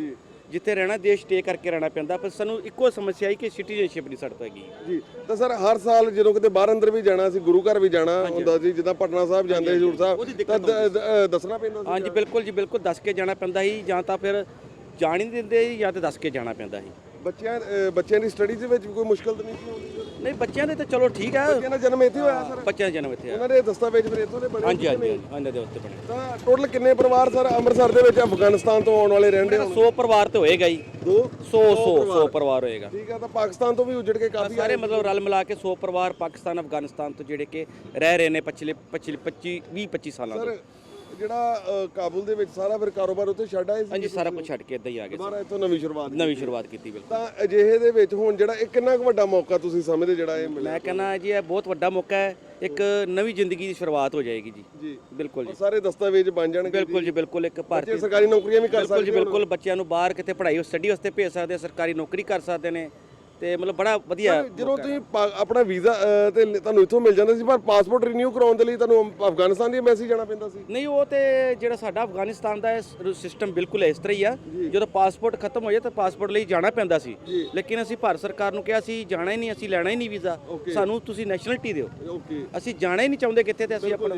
ਜਿੱਥੇ ਰਹਿਣਾ ਦੇਸ਼ ਸਟੇ ਕਰਕੇ ਰਹਿਣਾ ਪੈਂਦਾ ਪਰ ਸਾਨੂੰ ਇੱਕੋ ਸਮੱਸਿਆ ਹੈ ਕਿ ਸਿਟੀਜ਼ਨਸ਼ਿਪ ਨਹੀਂ ਸਾਡੇ ਤੋਂ ਹੈਗੀ। ਜੀ ਤਾਂ ਸਰ ਹਰ ਸਾਲ ਜਦੋਂ ਕਿਤੇ ਬਾਹਰ ਅੰਦਰ ਵੀ ਜਾਣਾ ਸੀ ਗੁਰੂ ਘਰ ਵੀ ਜਾਣਾ ਹੁੰਦਾ ਸੀ ਜਿੱਦਾਂ ਪਟਨਾ ਸਾਹਿਬ ਜਾਂਦੇ ਹਜ਼ੂਰ ਸਾਹਿਬ ਤਾਂ ਦੱਸਣਾ ਪੈਂਦਾ ਸੀ ਹਾਂਜੀ ਬਿਲਕੁਲ ਜੀ ਬਿਲਕੁਲ ਦੱਸ ਕੇ ਜਾਣਾ ਪੈਂਦਾ ਸੀ ਜਾਂ ਤਾਂ ਫਿਰ ਜਾਣ ਹੀ ਨਹੀਂ ਦਿੰਦੇ ਜਾਂ ਤਾਂ ਦੱਸ ਕੇ ਜਾਣਾ ਪੈਂਦਾ ਸੀ। ਬੱਚਿਆਂ ਅ, ਬੱਚਿਆਂ ਦੀ ਸਟੱਡੀ ਦੇ ਵਿੱਚ ਵੀ ਕੋਈ ਮੁਸ਼ਕਲ ਤਾਂ ਨਹੀਂ ਸੀ ਆਉਂਦੀ? ਸਰ? ਨਹੀਂ ਬੱਚਿਆਂ ਦੇ ਤਾਂ ਚਲੋ ਠੀਕ ਹੈ ਬੱਚਿਆਂ ਦਾ ਜਨਮ ਇੱਥੇ ਹੋਇਆ ਸਰ? ਬੱਚਿਆਂ ਦਾ ਜਨਮ ਇੱਥੇ ਆ। ਉਹਨਾਂ ਦੇ ਦਸਤਾਵੇਜ਼ ਫਿਰ ਇੱਥੋਂ ਦੇ ਬਣੇ ਹਾਂਜੀ ਹਾਂਜੀ ਹਾਂਜੀ, ਇਹਨਾਂ ਦੇ ਉੱਤੇ ਬਣੇ ਤਾਂ ਟੋਟਲ ਕਿੰਨੇ ਪਰਿਵਾਰ ਸਰ ਅੰਮ੍ਰਿਤਸਰ ਦੇ ਵਿੱਚ ਅਫਗਾਨਿਸਤਾਨ ਤੋਂ ਆਉਣ ਵਾਲੇ ਰਹਿੰਦੇ ਹੋ 100 ਪਰਿਵਾਰ ਤੇ ਹੋਏਗਾ ਦੋ? 100 100 100 ਪਰਿਵਾਰ। ਹੋਏਗਾ। ਠੀਕ ਆ ਤਾਂ ਪਾਕਿਸਤਾਨ ਤੋਂ ਵੀ ਉਜੜ ਕੇ ਕਾਫੀ ਸਾਰੇ ਮਤਲਬ ਰਲ ਮਿਲਾ ਕੇ 100 ਪਰਿਵਾਰ ਪਾਕਿਸਤਾਨ ਅਫਗਾਨਿਸਤਾਨ ਤੋਂ ਜਿਹੜੇ ਕਿ ਰਹਿ ਰਹੇ ਨੇ ਪਿਛਲੇ ਪਿਛਲੇ 25 20 25 ਸਾਲਾਂ ਤੋਂ। ਸਰ ਜਿਹੜਾ ਅ, ਕਾਬੁਲ ਦੇ ਵਿੱਚ ਸਾਰਾ ਫਿਰ ਕਾਰੋਬਾਰ ਉੱਥੇ ਛੱਡ ਆਏ ਸੀ ਹਾਂਜੀ ਸਾਰਾ ਕੁਝ ਛੱਡ ਕੇ ਇਦਾਂ ਹੀ ਆ ਗਏ ਦੁਬਾਰਾ ਇੱਥੋਂ ਨਵੀਂ ਸ਼ੁਰੂਆਤ। ਨਵੀਂ ਸ਼ੁਰੂਆਤ ਕੀਤੀ ਬਿਲਕੁਲ। ਤਾਂ ਅਜਿਹੇ ਦੇ ਵਿੱਚ ਹੁਣ ਜਿਹੜਾ ਇਹ ਕਿੰਨਾ ਕੁ ਵੱਡਾ ਮੌਕਾ ਤੁਸੀਂ ਸਮਝਦੇ ਜਿਹੜਾ ਇਹ ਮਿਲਿਆ ਮੈਂ ਕਹਿੰਦਾ ਜੀ ਇਹ ਬਹੁਤ ਵੱਡਾ ਮੌਕਾ ਹੈ। ਇੱਕ ਨਵੀਂ ਜ਼ਿੰਦਗੀ ਦੀ ਸ਼ੁਰੂਆਤ ਹੋ ਜਾਏਗੀ ਜੀ। ਜੀ। ਬਿਲਕੁਲ ਜੀ। ਔਰ ਸਾਰੇ ਦਸਤਾਵੇਜ਼ ਬਣ ਜਾਣਗੇ ਬਿਲਕੁਲ ਜੀ ਬਿਲਕੁਲ। ਇੱਕ ਭਾਰਤੀ ਸਰਕਾਰੀ ਨੌਕਰੀਆਂ ਵੀ ਕਰ ਬਿਲਕੁਲ ਜੀ ਸਕਦੇ ਬਿਲਕੁਲ। ਬੱਚਿਆਂ ਨੂੰ ਬਾਹਰ ਕਿਤੇ ਪੜ੍ਹਾਈ ਸਟੱਡੀ ਵਾਸਤੇ ਭੇਜ ਸਕਦੇ ਆ, ਸਰਕਾਰੀ ਨੌਕਰੀ ਕਰ ਸਕਦੇ ਨੇ। ਤੇ ਮਤਲਬ ਬੜਾ ਵਧੀਆ ਜਦੋਂ ਤੁਸੀਂ ਪਾ- ਆਪਣਾ ਵੀਜ਼ਾ ਅ, ਤੇ ਤੁਹਾਨੂੰ ਇੱਥੋਂ ਮਿਲ ਜਾਂਦਾ ਸੀ ਪਰ ਪਾਸਪੋਰਟ ਰੀਨਿਊ ਕਰਾਉਣ ਦੇ ਲਈ ਤੁਹਾਨੂੰ ਅਫਗਾਨਿਸਤਾਨ ਦੀ ਐਮਬੈਸੀ ਜਾਣਾ ਪੈਂਦਾ ਸੀ। ਨਹੀਂ ਉਹ ਤੇ ਜਿਹੜਾ ਸਾਡਾ ਅਫਗਾਨਿਸਤਾਨ ਦਾ ਸਿਸਟਮ ਬਿਲਕੁਲ ਇਸ ਤਰ੍ਹਾਂ ਹੀ ਆ। ਜਦੋਂ ਪਾਸਪੋਰਟ ਖਤਮ ਹੋ ਜਾਏ ਤਾਂ ਪਾਸਪੋਰਟ ਲਈ ਜਾਣਾ ਪੈਂਦਾ ਸੀ। ਲੇਕਿਨ ਅਸੀਂ ਭਾਰਤ ਸਰਕਾਰ ਨੂੰ ਕਿਹਾ ਸੀ ਜਾਣਾ ਹੀ ਨਹੀਂ ਅਸੀਂ ਲੈਣਾ ਹੀ ਨਹੀਂ ਵੀਜ਼ਾ। ਸਾਨੂੰ ਤੁਸੀਂ ਨੈਸ਼ਨਲਿਟੀ ਦਿਓ। ਓਕੇ। ਅਸੀਂ ਜਾਣਾ ਹੀ ਨਹੀਂ ਚਾਹੁੰਦੇ ਕਿੱਥੇ ਤੇ ਅਸੀਂ ਆਪਣਾ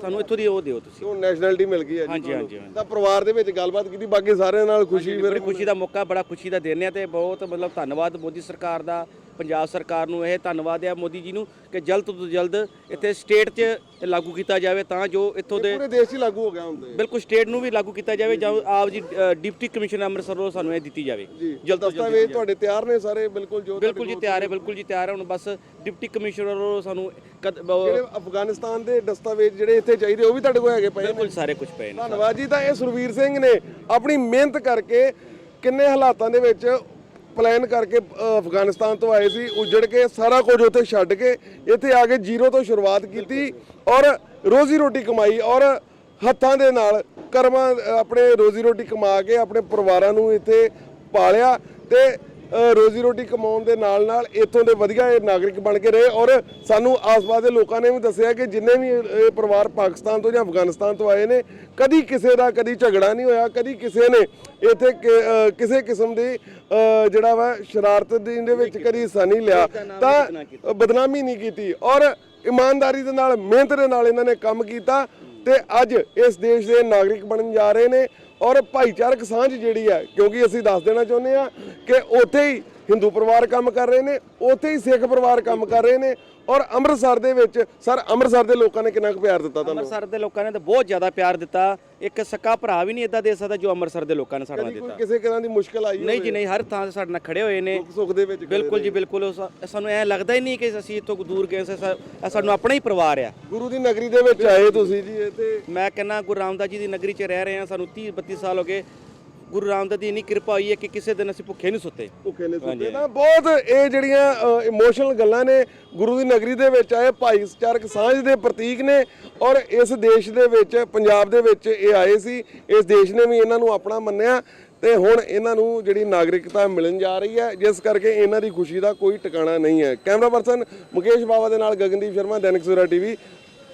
ਸਾਨੂੰ ਇੱਥੋਂ ਦੀ ਉਹ ਦਿਓ ਤੁਸੀਂ। ਹੁਣ ਨੈਸ਼ਨੈਲਿਟੀ ਮਿਲ ਗਈ ਹੈ ਜੀ ਹਾਂਜੀ। ਹਾਂਜੀ, ਹਾਂਜੀ। ਤਾਂ ਪਰਿਵਾਰ ਦੇ ਵਿੱਚ ਗੱਲਬਾਤ ਕੀਤੀ ਬਾਕੀ ਸਾਰਿਆਂ ਨਾਲ ਖੁਸ਼ੀ ਬੜੀ ਖੁਸ਼ੀ ਦਾ ਮੌਕਾ ਬੜਾ ਖੁਸ਼ੀ ਦਾ ਦਿਨ ਹੈ ਤੇ ਬਹੁਤ ਮਤਲਬ ਧੰਨਵਾਦ ਮੋਦੀ ਸਰਕਾਰ ਦਾ ਪੰਜਾਬ ਸਰਕਾਰ ਨੂੰ ਇਹ ਧੰਨਵਾਦ ਹੈ ਮੋਦੀ ਜੀ ਨੂੰ ਕਿ ਜਲਦ ਤੋਂ ਜਲਦ ਇੱਥੇ ਸਟੇਟ 'ਚ ਲਾਗੂ ਕੀਤਾ ਜਾਵੇ ਤਾਂ ਜੋ ਇੱਥੋਂ ਦੇ ਪੂਰੇ ਦੇਸ਼ 'ਚ ਲਾਗੂ ਹੋ ਗਿਆ ਹੁਣ ਤੇ। ਬਿਲਕੁਲ ਸਟੇਟ ਨੂੰ ਵੀ ਲਾਗੂ ਕੀਤਾ ਜਾਵੇ ਜਾਂ ਆਪ ਜੀ ਅ, ਡਿਪਟੀ ਕਮਿਸ਼ਨਰ ਅੰਮ੍ਰਿਤਸਰ ਵੱਲੋਂ ਸਾਨੂੰ ਇਹ ਦਿੱਤੀ ਜਾਵੇ। ਜੀ ਜਲਦ ਤੋਂ ਜਲਦ ਦਸਤਾਵੇਜ਼ ਤੁਹਾਡੇ ਤਿਆਰ ਨੇ ਸਾਰੇ ਬਿਲਕੁਲ ਜੋ ਬਿਲਕੁਲ ਜੀ ਤਿਆਰ ਹੈ ਬਿਲਕੁਲ ਜੀ ਤਿਆਰ ਹੈ। ਹੁਣ ਬਸ ਡਿਪਟੀ ਕਮਿਸ਼ਨਰ ਵੱਲੋਂ ਸਾਨੂੰ ਕਦ- ਬ- ਜਿਹੜੇ ਅਫਗਾਨਿਸਤਾਨ ਦੇ ਦਸਤਾਵੇਜ਼ ਜਿਹੜੇ ਇੱਥੇ ਚਾਹੀਦੇ ਉਹ ਵੀ ਤੁਹਾਡੇ ਕੋਲ ਹੈਗੇ ਪਏ ਨੇ। ਬਿਲਕੁਲ ਸਾਰੇ ਕੁਝ ਪਏ ਨੇ। ਧੰਨਵਾਦ ਜੀ ਤਾਂ ਇਹ ਸੁਰਵੀਰ ਸਿੰਘ ਨੇ ਆਪਣੀ ਮਿਹਨਤ ਕਰਕੇ ਕਿੰਨੇ ਹਾਲਾਤਾਂ ਦੇ ਵਿੱਚ ਪਲਾਨ ਕਰਕੇ ਅਫਗਾਨਿਸਤਾਨ ਤੋਂ ਆਏ ਸੀ, ਉਜੜ ਕੇ, ਸਾਰਾ ਕੁਝ ਉੱਥੇ ਛੱਡ ਕੇ, ਇੱਥੇ ਆ ਕੇ ਜ਼ੀਰੋ ਤੋਂ ਸ਼ੁਰੂਆਤ ਕੀਤੀ ਔਰ ਰੋਜ਼ੀ ਰੋਟੀ ਕਮਾਈ ਔਰ ਹੱਥਾਂ ਦੇ ਨਾਲ ਕਰਮਾਂ ਆਪਣੇ ਰੋਜ਼ੀ ਰੋਟੀ ਕਮਾ ਕੇ ਆਪਣੇ ਪਰਿਵਾਰਾਂ ਨੂੰ ਇੱਥੇ ਪਾਲਿਆ ਤੇ ਰੋਜ਼ੀ ਰੋਟੀ ਕਮਾਉਣ ਦੇ ਨਾਲ ਨਾਲ ਇੱਥੋਂ ਦੇ ਵਧੀਆ ਇਹ ਨਾਗਰਿਕ ਬਣ ਕੇ ਰਹੇ ਔਰ ਸਾਨੂੰ ਆਸ-ਪਾਸ ਦੇ ਲੋਕਾਂ ਨੇ ਵੀ ਦੱਸਿਆ ਕਿ ਜਿੰਨੇ ਵੀ ਇਹ ਪਰਿਵਾਰ ਪਾਕਿਸਤਾਨ ਤੋਂ ਜਾਂ ਅਫਗਾਨਿਸਤਾਨ ਤੋਂ ਆਏ ਨੇ ਕਦੀ ਕਿਸੇ ਦਾ ਕਦੀ ਝਗੜਾ ਨਹੀਂ ਹੋਇਆ ਕਦੀ ਕਿਸੇ ਨੇ ਇੱਥੇ ਕਿਸੇ ਕਿਸਮ ਦੀ ਜਿਹੜਾ ਵਾ ਸ਼ਰਾਰਤ ਦੀ ਦੇ ਵਿੱਚ ਕਦੀ ਹਿੱਸਾ ਨਹੀਂ ਲਿਆ। ਤਾਂ ਬਦਨਾਮੀ ਨਹੀਂ ਕੀਤੀ। ਔਰ ਇਮਾਨਦਾਰੀ ਦੇ ਨਾਲ ਮਿਹਨਤ ਦੇ ਨਾਲ ਇਹਨਾਂ ਨੇ ਕੰਮ ਕੀਤਾ। ਤੇ ਅੱਜ ਇਸ ਦੇਸ਼ ਦੇ ਨਾਗਰਿਕ ਬਣਨ ਜਾ ਰਹੇ ਨੇ ਔਰ ਭਾਈਚਾਰਕ ਸਾਂਝ ਜਿਹੜੀ ਹੈ, ਕਿਉਂਕਿ ਅਸੀਂ ਦੱਸ ਦੇਣਾ ਚਾਹੁੰਦੇ ਆ ਕਿ ਉੱਥੇ ਹੀ ਹਿੰਦੂ ਪਰਿਵਾਰ ਕੰਮ ਕਰ ਰਹੇ ਨੇ ਉੱਥੇ ਹੀ ਸਿੱਖ ਪਰਿਵਾਰ ਕੰਮ ਕਰ ਰਹੇ ਨੇ ਔਰ ਅੰਮ੍ਰਿਤਸਰ ਦੇ ਵਿੱਚ ਸਰ ਅੰਮ੍ਰਿਤਸਰ ਦੇ ਲੋਕਾਂ ਨੇ ਕਿੰਨਾ ਕੁ ਪਿਆਰ ਦਿੱਤਾ ਤੁਹਾਨੂੰ? ਅੰਮ੍ਰਿਤਸਰ ਦੇ ਲੋਕਾਂ ਨੇ ਤਾਂ ਬਹੁਤ ਜ਼ਿਆਦਾ ਪਿਆਰ ਦਿੱਤਾ। ਇੱਕ ਸਕਾ ਭਰਾ ਵੀ ਨਹੀਂ ਇਦਾਂ ਦੇ ਸਕਦਾ ਜੋ ਅੰਮ੍ਰਿਤਸਰ ਦੇ ਲੋਕਾਂ ਨੇ ਸਾਡਾ ਕੋਈ ਦਿੱਤਾ। ਕਿਸੇ ਤਰ੍ਹਾਂ ਦੀ ਮੁਸ਼ਕਲ ਆਈ ਨਹੀਂ ਜੀ ਨਹੀਂ ਹਰ ਥਾਂ ਤੇ ਸਾਡੇ ਨਾਲ ਖੜੇ ਹੋਏ ਨੇ। ਸੁੱਖ ਦੇ ਵਿੱਚ ਬਿਲਕੁਲ ਜੀ ਬਿਲਕੁਲ। ਸਾਨੂੰ ਐ ਲੱਗਦਾ ਹੀ ਨਹੀਂ ਕਿ ਅਸੀਂ ਇੱਥੋਂ ਦੂਰ ਗਏ ਸੀ ਸਾਨੂੰ ਆਪਣਾ ਹੀ ਪਰਿਵਾਰ ਆ। ਗੁਰੂ ਦੀ ਨਗਰੀ ਦੇ ਵਿੱਚ ਆਏ ਤੁਸੀਂ ਜੀ ਤੇ ਮੈਂ ਕਹਿੰਨਾ ਗੁਰੂ ਰਾਮਦਾਸ ਜੀ ਦੀ ਨਗਰੀ 'ਚ ਰਹਿ ਰਹੇ ਹਾਂ ਸਾਨੂੰ 30 32 ਸਾਲ ਹੋ ਗਏ। ਗੁਰੂ ਰਾਮਦਾਸ ਦੀ ਇੰਨੀ ਕਿਰਪਾ ਹੋਈ ਹੈ ਕਿ ਕਿਸੇ ਦਿਨ ਅਸੀਂ ਭੁੱਖੇ ਨਹੀਂ ਸੁੱਤੇ। ਭੁੱਖੇ ਨੇ ਸੁੱਤੇ ਤਾਂ ਬਹੁਤ ਇਹ ਜਿਹੜੀਆਂ ਇਮੋਸ਼ਨਲ ਗੱਲਾਂ ਨੇ ਗੁਰੂ ਦੀ ਨਗਰੀ ਦੇ ਵਿੱਚ ਆਏ ਭਾਈਚਾਰਕ ਸਾਂਝ ਦੇ ਪ੍ਰਤੀਕ ਨੇ ਔਰ ਇਸ ਦੇਸ਼ ਦੇ ਵਿੱਚ ਪੰਜਾਬ ਦੇ ਵਿੱਚ ਇਹ ਆਏ ਸੀ। ਇਸ ਦੇਸ਼ ਨੇ ਵੀ ਇਹਨਾਂ ਨੂੰ ਆਪਣਾ ਮੰਨਿਆ ਤੇ ਹੁਣ ਇਹਨਾਂ ਨੂੰ ਜਿਹੜੀ ਨਾਗਰਿਕਤਾ ਮਿਲਣ ਜਾ ਰਹੀ ਹੈ ਜਿਸ ਕਰਕੇ ਇਹਨਾਂ ਦੀ ਖੁਸ਼ੀ ਦਾ ਕੋਈ ਟਿਕਾਣਾ ਨਹੀਂ ਹੈ। ਕੈਮਰਾ ਪਰਸਨ ਮੁਕੇਸ਼ ਬਾਵਾ ਦੇ ਨਾਲ ਗਗਨਦੀਪ ਸ਼ਰਮਾ ਦੈਨਿਕ ਸਵੇਰਾ ਟੀਵੀ